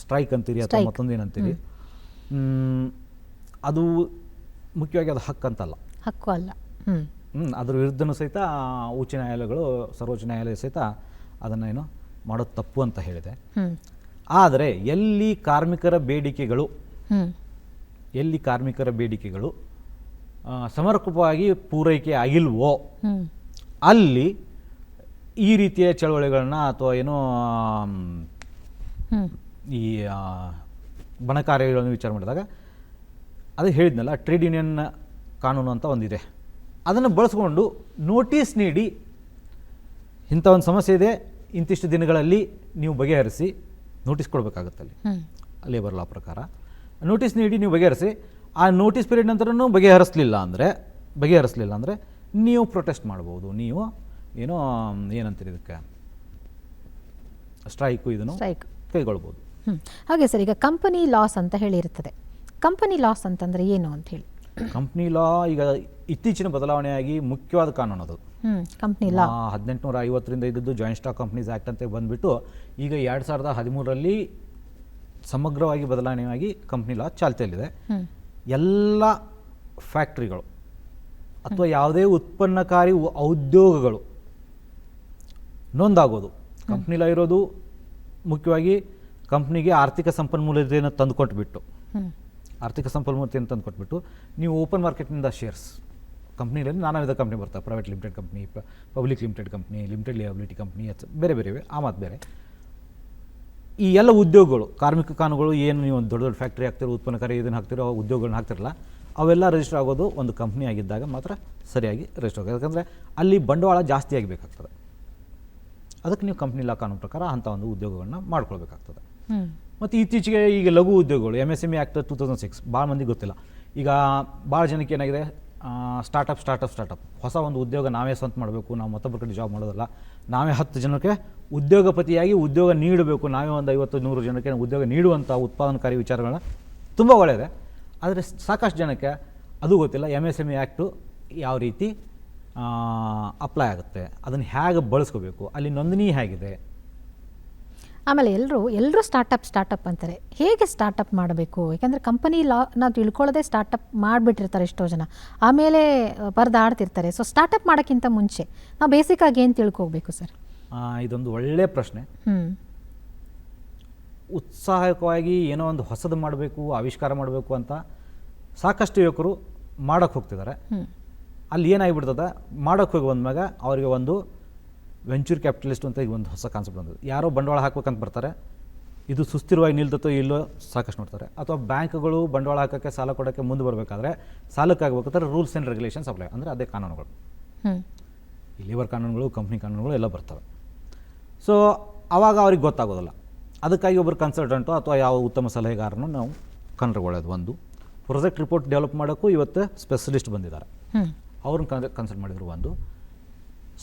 B: ಸ್ಟ್ರೈಕ್ ಅಂತೀರಿ ಅಥವಾ
A: ಮತ್ತೊಂದೇನಂತೀರಿ
B: ಮತ್ತೊಂದು ಏನಂತೀರಿ ಅದು ಮುಖ್ಯವಾಗಿ ಅದು ಹಕ್ಕಂತಲ್ಲ
A: ಹಕ್ಕು ಅಲ್ಲ.
B: ಹ್ಞೂ ಅದ್ರ ವಿರುದ್ಧನೂ ಸಹಿತ ಉಚ್ಚ ನ್ಯಾಯಾಲಯಗಳು ಸರ್ವೋಚ್ಚ ನ್ಯಾಯಾಲಯ ಸಹಿತ ಅದನ್ನು ಏನು ಮಾಡೋದು ತಪ್ಪು ಅಂತ ಹೇಳಿದೆ. ಆದರೆ ಎಲ್ಲಿ ಕಾರ್ಮಿಕರ ಬೇಡಿಕೆಗಳು ಎಲ್ಲಿ ಕಾರ್ಮಿಕರ ಬೇಡಿಕೆಗಳು ಸಮರ್ಪಕವಾಗಿ ಪೂರೈಕೆ ಆಗಿಲ್ವೋ ಅಲ್ಲಿ ಈ ರೀತಿಯ ಚಳವಳಿಗಳನ್ನ ಅಥವಾ ಏನೋ ಈ ಆ, ಬಣ ಕಾರ್ಯಗಳನ್ನು ವಿಚಾರ ಮಾಡಿದಾಗ ಅದು ಹೇಳಿದ್ನಲ್ಲ ಟ್ರೇಡ್ ಯೂನಿಯನ್ ಕಾನೂನು ಅಂತ ಒಂದಿದೆ. ಅದನ್ನು ಬಳಸ್ಕೊಂಡು ನೋಟಿಸ್ ನೀಡಿ ಇಂಥ ಒಂದು ಸಮಸ್ಯೆ ಇದೆ ಇಂತಿಷ್ಟು ದಿನಗಳಲ್ಲಿ ನೀವು ಬಗೆಹರಿಸಿ ನೋಟಿಸ್ ಕೊಡಬೇಕಾಗುತ್ತೆ ಅಲ್ಲಿ.
A: ಹ್ಮ್.
B: ಲೇಬರ್ ಲಾ ಪ್ರಕಾರ. ನೋಟಿಸ್ ನೀಡಿ ನೀವು ಬಗೆಹರಿಸಿ ಆ ನೋಟಿಸ್ ಪೀರಿಯಡ್ ನಂತರನೂ ಬಗೆಹರಿಸಲಿಲ್ಲ ಅಂದರೆ ಬಗೆಹರಿಸಲಿಲ್ಲ ಅಂದರೆ ನೀವು ಪ್ರೊಟೆಸ್ಟ್ ಮಾಡ್ಬೋದು ನೀವು ಏನೋ ಏನಂತೀರಿ ಇದಕ್ಕೆ? ಸ್ಟ್ರೈಕು ಇದನ್ನು
A: ಸ್ಟ್ರೈಕ್.
B: ಕೈಗೊಳ್ಬೋದು.
A: ಹಾಗೆ ಸರ್ ಈಗ ಕಂಪನಿ ಲಾಸ್ ಅಂತ ಹೇಳಿರ್ತದೆ ಕಂಪನಿ ಲಾಸ್ ಅಂತಂದ್ರೆ ಏನು ಅಂತ ಹೇಳಿ.
B: ಕಂಪ್ನಿ ಲಾ ಈಗ ಇತ್ತೀಚಿನ ಬದಲಾವಣೆಯಾಗಿ ಮುಖ್ಯವಾದ ಕಾನೂನು ಅದು.
A: Company law.
B: ಹದಿನೆಂಟುನೂರ ಐವತ್ತರಿಂದ ಇದ್ದದ್ದು ಜಾಯಿಂಟ್ ಸ್ಟಾಕ್ ಕಂಪ್ನೀಸ್ ಆ್ಯಕ್ಟ್ ಅಂತ ಬಂದುಬಿಟ್ಟು ಈಗ ಎರಡು ಸಾವಿರದ ಹದಿಮೂರರಲ್ಲಿ ಸಮಗ್ರವಾಗಿ ಬದಲಾವಣೆಯಾಗಿ ಕಂಪ್ನಿ ಲಾ ಚಾಲ್ತಿಯಲ್ಲಿದೆ. ಎಲ್ಲ ಫ್ಯಾಕ್ಟ್ರಿಗಳು ಅಥವಾ ಯಾವುದೇ ಉತ್ಪನ್ನಕಾರಿ ಉದ್ಯೋಗಗಳು ನೋಂದಾಗೋದು. ಕಂಪ್ನಿಲ ಇರೋದು ಮುಖ್ಯವಾಗಿ ಕಂಪ್ನಿಗೆ ಆರ್ಥಿಕ ಸಂಪನ್ಮೂಲತೆಯನ್ನು ತಂದುಕೊಟ್ಬಿಟ್ಟು.
A: ಬಿಟ್ಟು
B: ಆರ್ಥಿಕ ಸಂಪನ್ಮೂಲತೆಯನ್ನು ತಂದುಕೊಟ್ಬಿಟ್ಟು ನೀವು ಓಪನ್ ಮಾರ್ಕೆಟ್ನಿಂದ ಶೇರ್ಸ್. ಕಂಪ್ನಿಗಳಲ್ಲಿ ನಾನಾ ವಿಧ ಕಂಪ್ನಿ ಬರ್ತವೆ. Private limited company public limited company limited liability company H ಬೇರೆ ಬೇರೆ ಆ ಮಾತು ಬೇರೆ. ಈ ಎಲ್ಲ ಉದ್ಯೋಗಗಳು ಕಾರ್ಮಿಕ ಕಾನೂನುಗಳು ಏನು ನೀವು ಒಂದು ದೊಡ್ಡ ದೊಡ್ಡ ಫ್ಯಾಕ್ಟ್ರಿ ಹಾಕ್ತಿರೋ ಉತ್ಪನ್ನಕಾರಿ ಇದನ್ನು ಹಾಕ್ತಿರೋ ಉದ್ಯೋಗಗಳನ್ನ ಹಾಕ್ತಿರಲ್ಲ ಅವೆಲ್ಲ ರಿಜಿಸ್ಟರ್ ಆಗೋದು ಒಂದು ಕಂಪ್ನಿ ಆಗಿದ್ದಾಗ ಮಾತ್ರ ಸರಿಯಾಗಿ ರಿಜಿಸ್ಟರ್ ಆಗೋದು. ಯಾಕಂದರೆ ಅಲ್ಲಿ ಬಂಡವಾಳ ಜಾಸ್ತಿ ಆಗಬೇಕಾಗ್ತದೆ. ಅದಕ್ಕೆ ನೀವು ಕಂಪ್ನಿ ಲಾ ಕಾನೂನು ಪ್ರಕಾರ ಅಂತ ಒಂದು ಉದ್ಯೋಗಗಳನ್ನ ಮಾಡ್ಕೊಳ್ಬೇಕಾಗ್ತದೆ. ಮತ್ತು ಇತ್ತೀಚೆಗೆ ಈಗ ಲಘು ಉದ್ಯೋಗಗಳು M S M E act two thousand six ಭಾಳ ಮಂದಿಗೆ ಗೊತ್ತಿಲ್ಲ. ಈಗ ಭಾಳ ಜನಕ್ಕೆ ಏನಾಗಿದೆ? ಸ್ಟಾರ್ಟಪ್ ಸ್ಟಾರ್ಟಪ್ ಸ್ಟಾರ್ಟಪ್ ಹೊಸ ಒಂದು ಉದ್ಯೋಗ ನಾವೇ ಸ್ವಂತ ಮಾಡಬೇಕು ನಾವು ಮತ್ತೊಬ್ಬರ ಕಡೆ ಜಾಬ್ ಮಾಡೋದಲ್ಲ. ನಾವೇ ಹತ್ತು ಜನಕ್ಕೆ ಉದ್ಯೋಗಪತಿಯಾಗಿ ಉದ್ಯೋಗ ನೀಡಬೇಕು. ನಾವೇ ಒಂದು ಐವತ್ತು ನೂರು ಜನಕ್ಕೆ ಉದ್ಯೋಗ ನೀಡುವಂಥ ಉತ್ಪಾದನಕಾರಿ ವಿಚಾರಗಳನ್ನ ತುಂಬ ಒಳ್ಳೆಯದೆ. ಆದರೆ ಸಾಕಷ್ಟು ಜನಕ್ಕೆ ಅದು ಗೊತ್ತಿಲ್ಲ. M S M E act ಯಾವ ರೀತಿ ಅಪ್ಲೈ ಆಗುತ್ತೆ. ಅದನ್ನು ಹೇಗೆ ಬಳಸ್ಕೋಬೇಕು? ಅಲ್ಲಿ ನೋಂದಣಿ ಹೇಗಿದೆ?
A: ಆಮೇಲೆ ಎಲ್ಲರೂ ಎಲ್ಲರೂ ಸ್ಟಾರ್ಟಪ್ ಸ್ಟಾರ್ಟಪ್ ಅಂತಾರೆ. ಹೇಗೆ ಸ್ಟಾರ್ಟಪ್ ಮಾಡಬೇಕು? ಯಾಕಂದರೆ ಕಂಪನಿ ಲಾ ನಾವು ತಿಳ್ಕೊಳ್ಳೋದೇ ಸ್ಟಾರ್ಟಪ್ ಮಾಡಿಬಿಟ್ಟಿರ್ತಾರೆ ಎಷ್ಟೋ ಜನ. ಆಮೇಲೆ ಪರದಾಡ್ತಿರ್ತಾರೆ. ಸೊ ಸ್ಟಾರ್ಟಪ್ ಮಾಡೋಕ್ಕಿಂತ ಮುಂಚೆ ನಾವು ಬೇಸಿಕ್ಕಾಗಿ ಏನು ತಿಳ್ಕೊಬೇಕು ಸರ್
B: ಇದೊಂದು ಒಳ್ಳೆಯ ಪ್ರಶ್ನೆ.
A: ಹ್ಞೂ
B: ಉತ್ಸಾಹಕವಾಗಿ ಏನೋ ಒಂದು ಹೊಸದು ಮಾಡಬೇಕು ಆವಿಷ್ಕಾರ ಮಾಡಬೇಕು ಅಂತ ಸಾಕಷ್ಟು ಯುವಕರು ಮಾಡೋಕ್ಕೆ ಹೋಗ್ತಿದ್ದಾರೆ. ಅಲ್ಲಿ ಏನಾಗಿಬಿಡ್ತದೆ? ಮಾಡೋಕ್ಕೆ ಹೋಗಿ ಬಂದ್ಮ್ಯಾಗ ಅವರಿಗೆ ಒಂದು ವೆಂಚೂರ್ ಕ್ಯಾಪಿಟಲಿಸ್ಟ್ ಅಂತ ಈಗ ಒಂದು ಹೊಸ ಕಾನ್ಸೆಪ್ಟ್ ಬಂದದ್ದು. ಯಾರೋ ಬಂಡವಾಳ ಹಾಕ್ಬೇಕಂತ ಬರ್ತಾರೆ. ಇದು ಸುಸ್ಥಿರವಾಗಿ ನಿಲ್ತತೋ ಇಲ್ಲೋ ಸಾಕಷ್ಟು ನೋಡ್ತಾರೆ. ಅಥವಾ ಬ್ಯಾಂಕ್ಗಳು ಬಂಡವಾಳ ಹಾಕೋಕ್ಕೆ ಸಾಲ ಕೊಡೋಕ್ಕೆ ಮುಂದೆ ಬರಬೇಕಾದ್ರೆ ಸಾಲಕ್ಕೆ ಆಗ್ಬೇಕಾದ್ರೆ ರೂಲ್ಸ್ ಆ್ಯಂಡ್ ರೆಗ್ಯುಲೇಷನ್ಸ್ ಅಪ್ಲೈ ಅಂದರೆ ಅದೇ ಕಾನೂನುಗಳು. ಈ ಲೇಬರ್ ಕಾನೂನುಗಳು ಕಂಪ್ನಿ ಕಾನೂನುಗಳು ಎಲ್ಲ ಬರ್ತವೆ. ಸೊ ಆವಾಗ ಅವ್ರಿಗೆ ಗೊತ್ತಾಗೋದಿಲ್ಲ. ಅದಕ್ಕಾಗಿ ಒಬ್ಬರು ಕನ್ಸಲ್ಟೆಂಟು ಅಥವಾ ಯಾವ ಉತ್ತಮ ಸಲಹೆಗಾರನು ನಾವು ಕನ್ರಗೊಳ್ಳೋದು ಒಂದು. ಪ್ರೊಜೆಕ್ಟ್ ರಿಪೋರ್ಟ್ ಡೆವಲಪ್ ಮಾಡೋಕ್ಕೂ ಇವತ್ತು ಸ್ಪೆಷಲಿಸ್ಟ್ ಬಂದಿದ್ದಾರೆ. ಅವ್ರನ್ನ ಕನ್ ಕನ್ಸಲ್ಟ್ ಮಾಡಿದ್ರು ಒಂದು.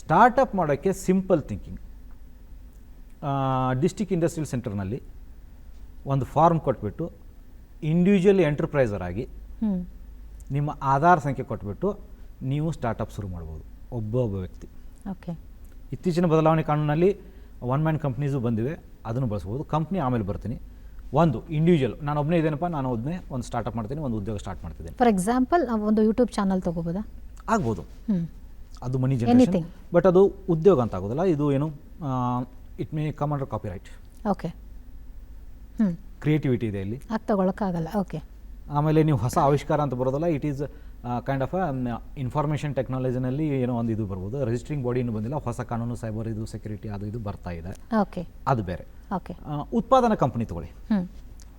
B: ಸ್ಟಾರ್ಟಪ್ ಮಾಡೋಕ್ಕೆ ಸಿಂಪಲ್ ಥಿಂಕಿಂಗ್ ಡಿಸ್ಟಿಕ್ ಇಂಡಸ್ಟ್ರಿಯಲ್ ಸೆಂಟರ್ನಲ್ಲಿ ಒಂದು ಫಾರ್ಮ್ ಕೊಟ್ಬಿಟ್ಟು ಇಂಡಿವಿಜುವಲ್ ಎಂಟರ್ಪ್ರೈಸರ್ ಆಗಿ ನಿಮ್ಮ ಆಧಾರ್ ಸಂಖ್ಯೆ ಕೊಟ್ಬಿಟ್ಟು ನೀವು ಸ್ಟಾರ್ಟಪ್ ಶುರು ಮಾಡ್ಬೋದು ಒಬ್ಬ ಒಬ್ಬ ವ್ಯಕ್ತಿ.
A: ಓಕೆ.
B: ಇತ್ತೀಚಿನ ಬದಲಾವಣೆ ಕಾನೂನಲ್ಲಿ ಒನ್ ಮ್ಯಾನ್ ಕಂಪ್ನೀಸು ಬಂದಿವೆ ಅದನ್ನು ಬಳಸ್ಬೋದು. ಕಂಪ್ನಿ ಆಮೇಲೆ ಬರ್ತೀನಿ. ಒಂದು ಇಂಡಿವಿಜುವಲ್ ನಾನು ಒಬ್ಬನೇ ಇದೇನಪ್ಪ ನಾನು ಒಬ್ಬನೇ ಒಂದು ಸ್ಟಾರ್ಟಪ್ ಮಾಡ್ತೀನಿ ಒಂದು ಉದ್ಯೋಗ ಸ್ಟಾರ್ಟ್ ಮಾಡ್ತಿದ್ದೀನಿ.
A: ಫಾರ್ ಎಕ್ಸಾಂಪಲ್ ನಾವು ಒಂದು ಯೂಟ್ಯೂಬ್ ಚಾನಲ್ ತೊಗೋಬೋದಾ?
B: ಆಗ್ಬೋದು. ಅದು ಮನಿ ಜನರೇಷನ್ ಬಟ್ ಅದು ಉದ್ಯೋಗ ಅಂತ ಆಗೋದಿಲ್ಲ ಇದು ಏನು it may come under copy right
A: okay
B: creativity ಇದೆ ಇಲ್ಲಿ.
A: ತಗೊಳಕ್ಕಾಗಲ್ಲ. ಓಕೆ
B: ಆಮೇಲೆ ನೀವು ಹೊಸ ಆವಿಷ್ಕಾರ ಅಂತ ಬರೋದಲ್ಲ it is kind of information ಟೆಕ್ನಾಲಜಿನಲ್ಲಿ ಏನೋ ಒಂದು ಇದು ಬರ್ಬೋದು. ರಿಜಿಸ್ಟ್ರಿಂಗ್ ಬಾಡಿ ಇನ್ನೂ ಬಂದಿಲ್ಲ. ಹೊಸ ಕಾನೂನು ಸೈಬರ್ ಇದು ಸೆಕ್ಯೂರಿಟಿ ಅದು ಇದು ಬರ್ತಾ ಇದೆ.
A: ಓಕೆ
B: ಅದು ಬೇರೆ.
A: ಓಕೆ
B: ಉತ್ಪಾದನಾ ಕಂಪನಿ ತಗೊಳ್ಳಿ.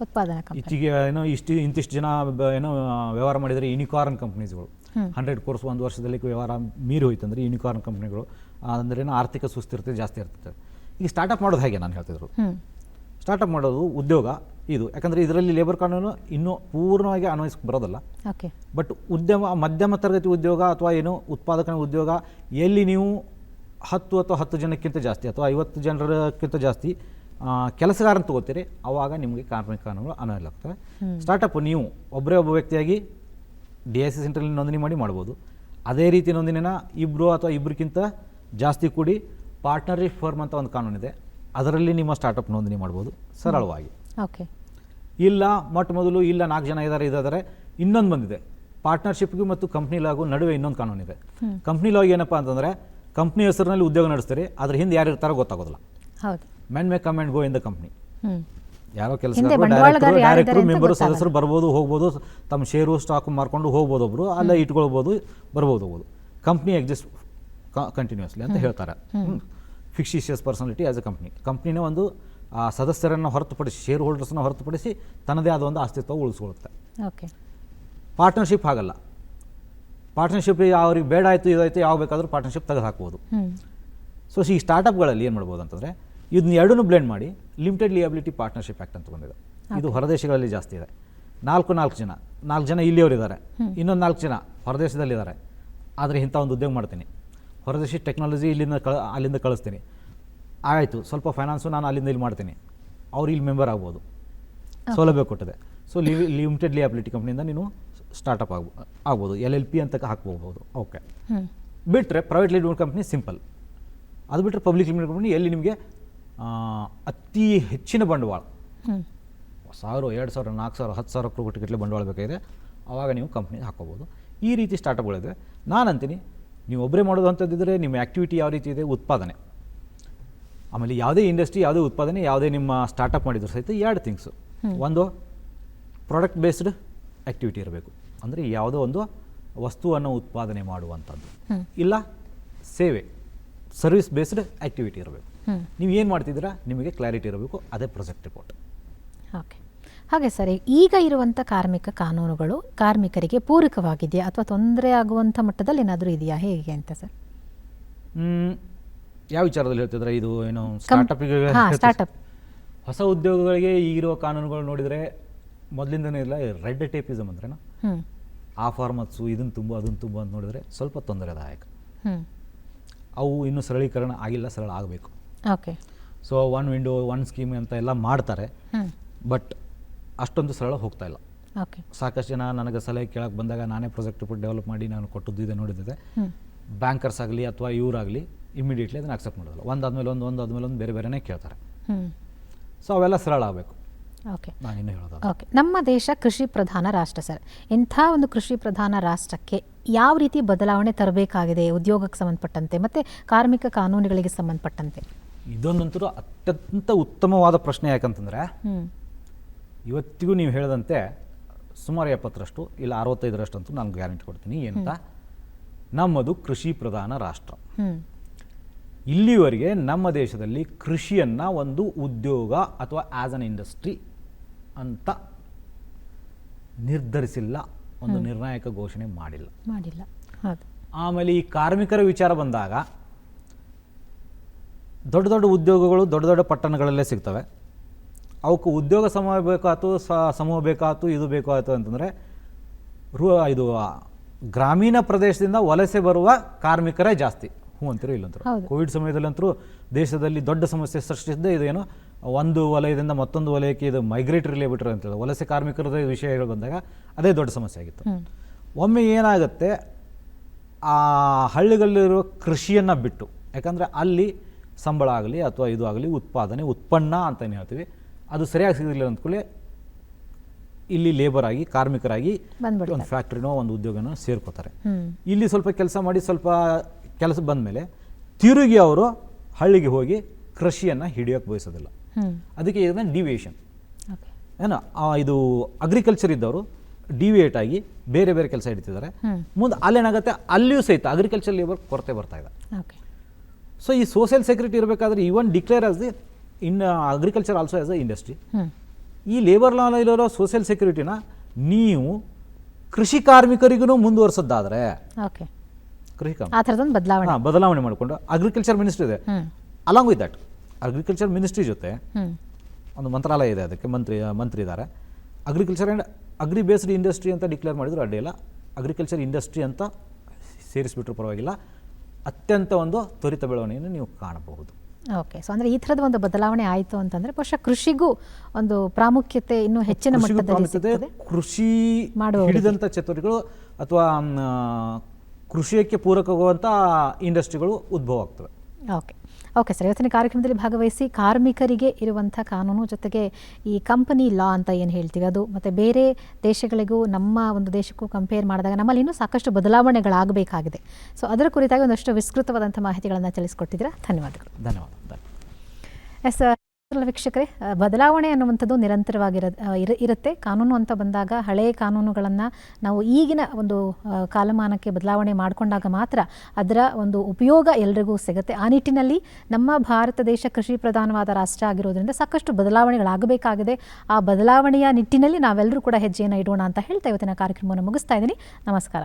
A: ಉತ್ಪಾದನಾ ಕಂಪನಿ
B: ಇತ್ತೀಗೆ ಏನೋ ಇಷ್ಟು ಇಂತಿಷ್ಟು ಜನ ಏನೋ ವ್ಯವಹಾರ ಮಾಡಿದರೆ ಯೂನಿಕಾರ್ನ್ ಕಂಪ್ನೀಸ್ಗಳು. ಹಂಡ್ರೆಡ್ ಕೋರ್ಸ್ ಒಂದು ವರ್ಷದಲ್ಲಿ ವ್ಯವಹಾರ ಮೀರಿ ಹೋಯ್ತಂದ್ರೆ ಯೂನಿಕಾರ್ನ್ ಕಂಪ್ನಿಗಳು ಅಂದ್ರೆ ಏನೋ ಆರ್ಥಿಕ ಸುಸ್ಥಿರತೆ ಜಾಸ್ತಿ ಇರ್ತದೆ. ಈಗ ಸ್ಟಾರ್ಟಪ್ ಮಾಡೋದು ಹೇಗೆ ನಾನು ಹೇಳ್ತಿದ್ರು ಸ್ಟಾರ್ಟಪ್ ಮಾಡೋದು ಉದ್ಯೋಗ ಇದು. ಯಾಕಂದರೆ ಇದರಲ್ಲಿ ಲೇಬರ್ ಕಾನೂನು ಇನ್ನೂ ಪೂರ್ಣವಾಗಿ ಅನ್ವಯಿಸಕ್ಕೆ ಬರೋದಲ್ಲ.
A: ಓಕೆ.
B: ಬಟ್ ಉದ್ಯಮ ಮಧ್ಯಮ ತರಗತಿ ಉದ್ಯೋಗ ಅಥವಾ ಏನು ಉತ್ಪಾದಕನ ಉದ್ಯೋಗ ಎಲ್ಲಿ ನೀವು ಹತ್ತು ಅಥವಾ ಹತ್ತು ಜನಕ್ಕಿಂತ ಜಾಸ್ತಿ ಅಥವಾ ಐವತ್ತು ಜನರಕ್ಕಿಂತ ಜಾಸ್ತಿ ಕೆಲಸಗಾರನ ತಗೋತೀರಿ ಆವಾಗ ನಿಮಗೆ ಕಾರ್ಮಿಕ ಕಾನೂನು ಅನ್ವಯ ಆಗ್ತವೆ ಸ್ಟಾರ್ಟಪ್ ನೀವು ಒಬ್ಬರೇ ಒಬ್ಬ ವ್ಯಕ್ತಿಯಾಗಿ ಡಿ ಐ ಸಿ ಸೆಂಟ್ರಲ್ಲಿ ನೋಂದಣಿ ಮಾಡಿ ಮಾಡ್ಬೋದು. ಅದೇ ರೀತಿ ನೋಂದಣಿನ ಇಬ್ಬರು ಅಥವಾ ಇಬ್ಬರಿಗಿಂತ ಜಾಸ್ತಿ ಕೂಡಿ ಪಾರ್ಟ್ನರ್ಶಿಪ್ ಫರ್ಮ್ ಅಂತ ಒಂದು ಕಾನೂನಿದೆ. ಅದರಲ್ಲಿ ನಿಮ್ಮ ಸ್ಟಾರ್ಟಪ್ ನೋಂದಣಿ ಮಾಡ್ಬೋದು ಸರಳವಾಗಿ.
A: ಓಕೆ
B: ಇಲ್ಲ ಮೊಟ್ಟ ಮೊದಲು ಇಲ್ಲ ನಾಲ್ಕು ಜನ ಇದ್ದಾರೆ ಇದಾದರೆ ಇನ್ನೊಂದು ಬಂದಿದೆ. ಪಾರ್ಟ್ನರ್ಶಿಪ್ಗೂ ಮತ್ತು ಕಂಪ್ನಿ ಲಾಗೂ ನಡುವೆ ಇನ್ನೊಂದು ಕಾನೂನಿದೆ. ಕಂಪ್ನಿ ಲಾಗ್ ಏನಪ್ಪ ಅಂತಂದರೆ ಕಂಪ್ನಿ ಹೆಸರಿನಲ್ಲಿ ಉದ್ಯೋಗ ನಡೆಸ್ತೀರಿ ಅದ್ರ ಹಿಂದೆ ಯಾರು ಇರ್ತಾರೋ ಗೊತ್ತಾಗೋದಿಲ್ಲ.
A: ಹೌದು.
B: Men may come and go in the company ಯಾರೋ ಕೆಲಸ ಡೈರೆಕ್ಟರ್ ಮೆಂಬರು ಸದಸ್ಯರು ಬರ್ಬೋದು ಹೋಗ್ಬೋದು ತಮ್ಮ ಷೇರು ಸ್ಟಾಕ್ ಮಾರ್ಕೊಂಡು ಹೋಗ್ಬೋದು ಒಬ್ರು ಅಲ್ಲ ಇಟ್ಕೊಳ್ಬೋದು ಬರ್ಬೋದು ಹೋಗ್ಬೋದು. ಕಂಪ್ನಿ ಎಕ್ಸಿಸ್ಟ್ ಕಂಟಿನ್ಯೂಸ್ಲಿ ಅಂತ ಹೇಳ್ತಾರೆ. Fictitious personality as a company ಕಂಪ್ನಿನೇ ಒಂದು ಆ ಸದಸ್ಯರನ್ನು ಹೊರತುಪಡಿಸಿ ಶೇರ್ ಹೋಲ್ಡರ್ಸ್ನ ಹೊರತುಪಡಿಸಿ ತನ್ನದೇ ಆದ ಒಂದು ಅಸ್ತಿತ್ವ ಉಳಿಸ್ಕೊಳ್ಳುತ್ತೆ.
A: ಓಕೆ.
B: ಪಾರ್ಟ್ನರ್ಶಿಪ್ ಆಗಲ್ಲ. ಪಾರ್ಟ್ನರ್ಶಿಪ್ ಅವ್ರಿಗೆ ಬೇಡ ಆಯಿತು ಇದಾಯಿತು ಯಾವ ಬೇಕಾದರೂ ಪಾರ್ಟ್ನರ್ಶಿಪ್ ತೆಗೆದು ಹಾಕ್ಬೋದು
A: ಹ್ಞೂ
B: ಸೊ ಈ ಸ್ಟಾರ್ಟಪ್ಗಳಲ್ಲಿ ಏನು ಮಾಡ್ಬೋದು ಅಂತಂದರೆ ಇದನ್ನ ಎರಡನ್ನೂ ಬ್ಲೆಂಡ್ ಮಾಡಿ ಲಿಮಿಟೆಡ್ ಲಿಯಬಿಲಿಟಿ ಪಾರ್ಟ್ನರ್ಶಿಪ್ ಆ್ಯಕ್ಟ್ ಅಂತ ಬಂದಿದೆ. ಇದು ಹೊರದೇಶಗಳಲ್ಲಿ ಜಾಸ್ತಿ ಇದೆ. ನಾಲ್ಕು ನಾಲ್ಕು ಜನ. ನಾಲ್ಕು ಜನ ಇಲ್ಲಿಯವರು ಇದ್ದಾರೆ ಇನ್ನೊಂದು ನಾಲ್ಕು ಜನ ಹೊರದೇಶದಲ್ಲಿದ್ದಾರೆ. ಆದರೆ ಇಂಥ ಒಂದು ಉದ್ಯೋಗ ಮಾಡ್ತೀನಿ. ಹೊರದೇಶಿ ಟೆಕ್ನಾಲಜಿ ಇಲ್ಲಿಂದ ಕಳ ಅಲ್ಲಿಂದ ಕಳಿಸ್ತೀನಿ. ಆಯಿತು ಸ್ವಲ್ಪ ಫೈನಾನ್ಸು ನಾನು ಅಲ್ಲಿಂದ ಇಲ್ಲಿ ಮಾಡ್ತೀನಿ. ಅವ್ರು ಇಲ್ಲಿ ಮೆಂಬರ್ ಆಗ್ಬೋದು. ಸೌಲಭ್ಯ ಕೊಟ್ಟಿದೆ. ಸೊ ಲಿ ಲಿಮಿಟೆಡ್ ಲಿಯಾಬಿಲಿಟಿ ಕಂಪ್ನಿಯಿಂದ ನೀನು ಸ್ಟಾರ್ಟಪ್ ಆಗ್ಬೋ ಆಗ್ಬೋದು. ಎಲ್ ಎಲ್ ಪಿ ಅಂತ ಹಾಕ್ಬೋದು. ಓಕೆ ಬಿಟ್ಟರೆ ಪ್ರೈವೇಟ್ ಲಿಮಿಟೆಡ್ ಕಂಪ್ನಿ ಸಿಂಪಲ್ ಅದು ಬಿಟ್ಟರೆ ಪಬ್ಲಿಕ್ ಲಿಮಿಟೆಡ್ ಕಂಪ್ನಿ ಎಲ್ಲಿ ನಿಮಗೆ ಅತಿ ಹೆಚ್ಚಿನ ಬಂಡವಾಳ. ಸಾವಿರ ಎರಡು ಸಾವಿರ ನಾಲ್ಕು ಸಾವಿರ ಹತ್ತು ಸಾವಿರ ಕೋಟಿಗಟ್ಟಲೆ ಬಂಡವಾಳ ಬೇಕಾಗಿದೆ. ಆವಾಗ ನೀವು ಕಂಪ್ನಿ ಹಾಕೋಬೋದು. ಈ ರೀತಿ ಸ್ಟಾರ್ಟಪ್ಗಳಿದೆ ನಾನು ಅಂತೀನಿ ನೀವು ಒಬ್ಬರೇ ಮಾಡೋದು ಅಂಥದ್ದಿದ್ರೆ ನಿಮ್ಮ ಆ್ಯಕ್ಟಿವಿಟಿ ಯಾವ ರೀತಿ ಇದೆ? ಉತ್ಪಾದನೆ. ಆಮೇಲೆ ಯಾವುದೇ ಇಂಡಸ್ಟ್ರಿ ಯಾವುದೇ ಉತ್ಪಾದನೆ ಯಾವುದೇ ನಿಮ್ಮ ಸ್ಟಾರ್ಟಪ್ ಮಾಡಿದ್ರು ಸಹಿತ ಎರಡು ಥಿಂಗ್ಸು ಒಂದು ಪ್ರಾಡಕ್ಟ್ ಬೇಸ್ಡ್ ಆ್ಯಕ್ಟಿವಿಟಿ ಇರಬೇಕು. ಅಂದರೆ ಯಾವುದೋ ಒಂದು ವಸ್ತುವನ್ನು ಉತ್ಪಾದನೆ ಮಾಡುವಂಥದ್ದು. ಇಲ್ಲ ಸೇವೆ. ಸರ್ವಿಸ್ ಬೇಸ್ಡ್ ಆ್ಯಕ್ಟಿವಿಟಿ ಇರಬೇಕು. ನೀವು ಏನು ಮಾಡ್ತಿದ್ದೀರಾ? ನಿಮಗೆ ಕ್ಲಾರಿಟಿ ಇರಬೇಕು ಅದೇ ಪ್ರೊಜೆಕ್ಟ್ ರಿಪೋರ್ಟ್
A: ಓಕೆ. ಹಾಗೆ ಸರಿ ಈಗ ಇರುವಂಥ ಕಾರ್ಮಿಕ ಕಾನೂನುಗಳು ಕಾರ್ಮಿಕರಿಗೆ ಪೂರಕವಾಗಿದೆಯಾ ಅಥವಾ ತೊಂದರೆ ಆಗುವಂಥ ಮಟ್ಟದಲ್ಲಿ ಏನಾದರೂ ಇದೆಯಾ? ಹೇಗೆ ಅಂತ ಸರ್?
B: ಯಾವ ವಿಚಾರದಲ್ಲಿ ಹೇಳ್ತಿದ್ರೆ ಇದು ಏನು ಸ್ಟಾರ್ಟ್ಅಪ್
A: ಸ್ಟಾರ್ಟ್ಅಪ್ ಸ್ಟಾರ್ಟಪ್
B: ಹೊಸ ಉದ್ಯೋಗಗಳಿಗೆ ಈಗಿರುವ ಕಾನೂನುಗಳು ನೋಡಿದರೆ ಮೊದಲಿಂದನೇ ಇಲ್ಲ ರೆಡ್ ಟೇಪಿಸಮ್ ಅಂದ್ರೇನ? ಆ ಫಾರ್ಮತ್ಸು ಇದನ್ನು ತುಂಬ ಅದನ್ನು ತುಂಬ ಅಂತ ನೋಡಿದರೆ ಸ್ವಲ್ಪ ತೊಂದರೆದಾಯಕ. ಅವು ಇನ್ನೂ ಸರಳೀಕರಣ ಆಗಿಲ್ಲ ಸರಳ ಆಗಬೇಕು.
A: Okay
B: so one window one scheme ಅಂತ ಎಲ್ಲ ಮಾಡ್ತಾರೆ. ಬಟ್ ಅಷ್ಟೊಂದು ಸರಳ ಹೋಗ್ತಾ ಇಲ್ಲ.
A: ಓಕೆ
B: ಸಾಕಷ್ಟು ಜನ ನನಗೆ ಸಲಹೆ ಕೇಳಕ್ಕೆ ಬಂದಾಗ ನಾನೇ ಪ್ರಾಜೆಕ್ಟ್ ರಿಪೋರ್ಟ್ ಡೆವಲಪ್ ಮಾಡಿ ನಾನು ಕೊಟ್ಟದ್ದು ಇದೆ ನೋಡಿದ್ದೆ ಬ್ಯಾಂಕರ್ಸ್ ಆಗಲಿ ಅಥವಾ ಇವರಾಗಲಿ ಇಮಿಡಿಯೇಟ್ಲಿ ಅದನ್ನು ಅಕ್ಸೆಪ್ಟ್ ಮಾಡೋದಿಲ್ಲ. ಒಂದಾದ್ಮೇಲೆ ಒಂದು ಒಂದಾದ್ಮೇಲೆ ಒಂದು ಬೇರೆ ಬೇರೆನೇ ಕೇಳ್ತಾರೆ. ಸೊ ಅವೆಲ್ಲ ಸರಳ ಆಗಬೇಕು.
A: ಓಕೆ
B: ನಾನು ಇನ್ನೂ ಹೇಳೋದು
A: ಓಕೆ ನಮ್ಮ ದೇಶ ಕೃಷಿ ಪ್ರಧಾನ ರಾಷ್ಟ್ರ ಸರ್. ಇಂಥ ಒಂದು ಕೃಷಿ ಪ್ರಧಾನ ರಾಷ್ಟ್ರಕ್ಕೆ ಯಾವ ರೀತಿ ಬದಲಾವಣೆ ತರಬೇಕಾಗಿದೆ ಉದ್ಯೋಗಕ್ಕೆ ಸಂಬಂಧಪಟ್ಟಂತೆ ಮತ್ತು ಕಾರ್ಮಿಕ ಕಾನೂನುಗಳಿಗೆ ಸಂಬಂಧಪಟ್ಟಂತೆ?
B: ಇದೊಂದಂತೂ ಅತ್ಯಂತ ಉತ್ತಮವಾದ ಪ್ರಶ್ನೆ ಯಾಕಂತಂದ್ರೆ ಇವತ್ತಿಗೂ ನೀವು ಹೇಳಿದಂತೆ ಸುಮಾರು ಎಪ್ಪತ್ತರಷ್ಟು ಇಲ್ಲ ಅರವತ್ತೈದರಷ್ಟು ಅಂತೂ ನಾನು ಗ್ಯಾರಂಟಿ ಕೊಡ್ತೀನಿ ಎಂತ ನಮ್ಮದು ಕೃಷಿ ಪ್ರಧಾನ ರಾಷ್ಟ್ರ. ಇಲ್ಲಿವರೆಗೆ ನಮ್ಮ ದೇಶದಲ್ಲಿ ಕೃಷಿಯನ್ನು ಒಂದು ಉದ್ಯೋಗ ಅಥವಾ ಆ್ಯಸ್ ಅನ್ ಇಂಡಸ್ಟ್ರಿ ಅಂತ ನಿರ್ಧರಿಸಿಲ್ಲ ಒಂದು ನಿರ್ಣಾಯಕ ಘೋಷಣೆ ಮಾಡಿಲ್ಲ.
A: ಮಾಡಿಲ್ಲ.
B: ಆಮೇಲೆ ಈ ಕಾರ್ಮಿಕರ ವಿಚಾರ ಬಂದಾಗ ದೊಡ್ಡ ದೊಡ್ಡ ಉದ್ಯೋಗಗಳು ದೊಡ್ಡ ದೊಡ್ಡ ಪಟ್ಟಣಗಳಲ್ಲೇ ಸಿಗ್ತವೆ. ಅವಕ್ಕೆ ಉದ್ಯೋಗ ಸಮೂಹ ಬೇಕಾಯ್ತು ಸ ಸಮೂಹ ಬೇಕಾಯ್ತು ಇದು ಬೇಕಾಯ್ತು ಅಂತಂದರೆ ರೂ ಇದು ಗ್ರಾಮೀಣ ಪ್ರದೇಶದಿಂದ ವಲಸೆ ಬರುವ ಕಾರ್ಮಿಕರೇ ಜಾಸ್ತಿ. ಹ್ಞೂ ಅಂತೀರೋ ಇಲ್ಲಂತರು. ಕೋವಿಡ್ ಸಮಯದಲ್ಲಂತರೂ ದೇಶದಲ್ಲಿ ದೊಡ್ಡ ಸಮಸ್ಯೆ ಸೃಷ್ಟಿಸಿದ್ದೇ ಇದೇನು ಒಂದು ವಲಯದಿಂದ ಮತ್ತೊಂದು ವಲಯಕ್ಕೆ ಇದು ಮೈಗ್ರೇಟರಿ ಲೇಬಿಟರ್ ಅಂತೇಳಿ ವಲಸೆ ಕಾರ್ಮಿಕರದ ವಿಷಯಗಳು ಬಂದಾಗ ಅದೇ ದೊಡ್ಡ ಸಮಸ್ಯೆ ಆಗಿತ್ತು. ಒಮ್ಮೆ ಏನಾಗುತ್ತೆ ಆ ಹಳ್ಳಿಗಳಲ್ಲಿರುವ ಕೃಷಿಯನ್ನು ಬಿಟ್ಟು ಯಾಕಂದರೆ ಅಲ್ಲಿ ಸಂಬಳ ಆಗಲಿ ಅಥವಾ ಇದು ಆಗಲಿ ಉತ್ಪಾದನೆ ಉತ್ಪನ್ನ ಅಂತ ಏನು ಹೇಳ್ತೀವಿ. ಅದು ಸರಿಯಾಗಿ ಸಿಗಲಿಲ್ಲ ಅಂದ್ಕೊಳ್ಳಿ ಇಲ್ಲಿ ಲೇಬರ್ ಆಗಿ ಕಾರ್ಮಿಕರಾಗಿ. ಒಂದು ಫ್ಯಾಕ್ಟ್ರಿನೋ ಒಂದು ಉದ್ಯೋಗನೋ ಸೇರ್ಕೋತಾರೆ. ಇಲ್ಲಿ ಸ್ವಲ್ಪ ಕೆಲಸ ಮಾಡಿ ಸ್ವಲ್ಪ ಕೆಲಸ ಬಂದಮೇಲೆ ತಿರುಗಿ ಅವರು ಹಳ್ಳಿಗೆ ಹೋಗಿ ಕೃಷಿಯನ್ನು ಹಿಡಿಯೋಕೆ ಬಯಸೋದಿಲ್ಲ. ಅದಕ್ಕೆ ಇದನ್ನು ಡಿವಿಯೇಷನ್ ಏನು? ಇದು ಅಗ್ರಿಕಲ್ಚರ್ ಇದ್ದವರು ಡಿವಿಯೇಟ್ ಆಗಿ ಬೇರೆ ಬೇರೆ ಕೆಲಸ ಹಿಡಿತಿದ್ದಾರೆ. ಮುಂದೆ ಅಲ್ಲೇನಾಗುತ್ತೆ? ಅಲ್ಲಿಯೂ ಸಹಿತ ಅಗ್ರಿಕಲ್ಚರ್ ಲೇಬರ್ ಕೊರತೆ ಬರ್ತಾ ಇದೆ. ಸೊ ಈ ಸೋಷಿಯಲ್ ಸೆಕ್ಯೂರಿಟಿ ಇರಬೇಕಾದ್ರೆ even declare as the in agriculture also as a industry ಈ ಲೇಬರ್ ಲಾನಲ್ಲಿರೋ ಸೋಷಿಯಲ್ ಸೆಕ್ಯೂರಿಟಿನ ನೀವು ಕೃಷಿ ಕಾರ್ಮಿಕರಿಗೂ ಮುಂದುವರ್ಸೋದಾದರೆ. ಕೃಷಿ
A: ಬದಲಾವಣೆ.
B: ಬದಲಾವಣೆ ಮಾಡಿಕೊಂಡು ಅಗ್ರಿಕಲ್ಚರ್ ಮಿನಿಸ್ಟ್ರಿ ಇದೆ. Along with that agriculture ministry ಜೊತೆ ಒಂದು ಮಂತ್ರಾಲಯ ಇದೆ ಅದಕ್ಕೆ ಮಂತ್ರಿ ಮಂತ್ರಿ ಇದ್ದಾರೆ. Agriculture and agri based industry ಅಂತ ಡಿಕ್ಲೇರ್ ಮಾಡಿದ್ರು ಅಡ್ಡಿಲ್ಲ ಅಗ್ರಿಕಲ್ಚರ್ ಇಂಡಸ್ಟ್ರಿ ಅಂತ ಸೇರಿಸ್ಬಿಟ್ರು ಪರವಾಗಿಲ್ಲ. ಅತ್ಯಂತ ಒಂದು ತ್ವರಿತ ಬೆಳವಣಿಗೆಯನ್ನು ನೀವು ಕಾಣಬಹುದು.
A: ಓಕೆ ಸೊ ಅಂದರೆ ಈ ಥರದ ಒಂದು ಬದಲಾವಣೆ ಆಯಿತು ಅಂತಂದರೆ ಬಹುಶಃ ಕೃಷಿಗೂ ಒಂದು ಪ್ರಾಮುಖ್ಯತೆ ಇನ್ನೂ ಹೆಚ್ಚಿನ ಮಟ್ಟದಲ್ಲಿ
B: ಕೃಷಿ
A: ಮಾಡುವ
B: ಹಿಡಿದಂಥ ಚಟುವಟಿಕೆಗಳು ಅಥವಾ ಕೃಷಿಯಕ್ಕೆ ಪೂರಕವಾಗುವಂಥ ಇಂಡಸ್ಟ್ರಿಗಳು ಉದ್ಭವ ಆಗ್ತವೆ.
A: ಓಕೆ ಓಕೆ ಸರ್ ಇವತ್ತಿನ ಕಾರ್ಯಕ್ರಮದಲ್ಲಿ ಭಾಗವಹಿಸಿ ಕಾರ್ಮಿಕರಿಗೆ ಇರುವಂಥ ಕಾನೂನು ಜೊತೆಗೆ ಈ ಕಂಪನಿ ಲಾ ಅಂತ ಏನು ಹೇಳ್ತೀವಿ ಅದು ಮತ್ತು ಬೇರೆ ದೇಶಗಳಿಗೂ ನಮ್ಮ ಒಂದು ದೇಶಕ್ಕೂ ಕಂಪೇರ್ ಮಾಡಿದಾಗ ನಮ್ಮಲ್ಲಿ ಇನ್ನೂ ಸಾಕಷ್ಟು ಬದಲಾವಣೆಗಳಾಗಬೇಕಾಗಿದೆ. ಸೊ ಅದರ ಕುರಿತಾಗಿ ಒಂದಷ್ಟು ವಿಸ್ತೃತವಾದಂಥ ಮಾಹಿತಿಗಳನ್ನು ತಿಳಿಸ್ಕೊಟ್ಟಿದ್ದೀರಾ ಧನ್ಯವಾದಗಳು.
B: ಧನ್ಯವಾದ ಎಸ್
A: ಎಸ್ ವೀಕ್ಷಕರೇ ಬದಲಾವಣೆ ಅನ್ನುವಂಥದ್ದು ನಿರಂತರವಾಗಿರ ಇರುತ್ತೆ. ಕಾನೂನು ಅಂತ ಬಂದಾಗ ಹಳೆಯ ಕಾನೂನುಗಳನ್ನು ನಾವು ಈಗಿನ ಒಂದು ಕಾಲಮಾನಕ್ಕೆ ಬದಲಾವಣೆ ಮಾಡಿಕೊಂಡಾಗ ಮಾತ್ರ ಅದರ ಒಂದು ಉಪಯೋಗ ಎಲ್ರಿಗೂ ಸಿಗುತ್ತೆ. ಆ ನಿಟ್ಟಿನಲ್ಲಿ ನಮ್ಮ ಭಾರತ ದೇಶ ಕೃಷಿ ಪ್ರಧಾನವಾದ ರಾಷ್ಟ್ರ ಆಗಿರೋದ್ರಿಂದ ಸಾಕಷ್ಟು ಬದಲಾವಣೆಗಳಾಗಬೇಕಾಗಿದೆ. ಆ ಬದಲಾವಣೆಯ ನಿಟ್ಟಿನಲ್ಲಿ ನಾವೆಲ್ಲರೂ ಕೂಡ ಹೆಜ್ಜೆಯನ್ನು ಇಡೋಣ ಅಂತ ಹೇಳ್ತಾ ಇವತ್ತಿನ ಕಾರ್ಯಕ್ರಮವನ್ನು ಮುಗಿಸ್ತಾ ಇದ್ದೀನಿ. ನಮಸ್ಕಾರ.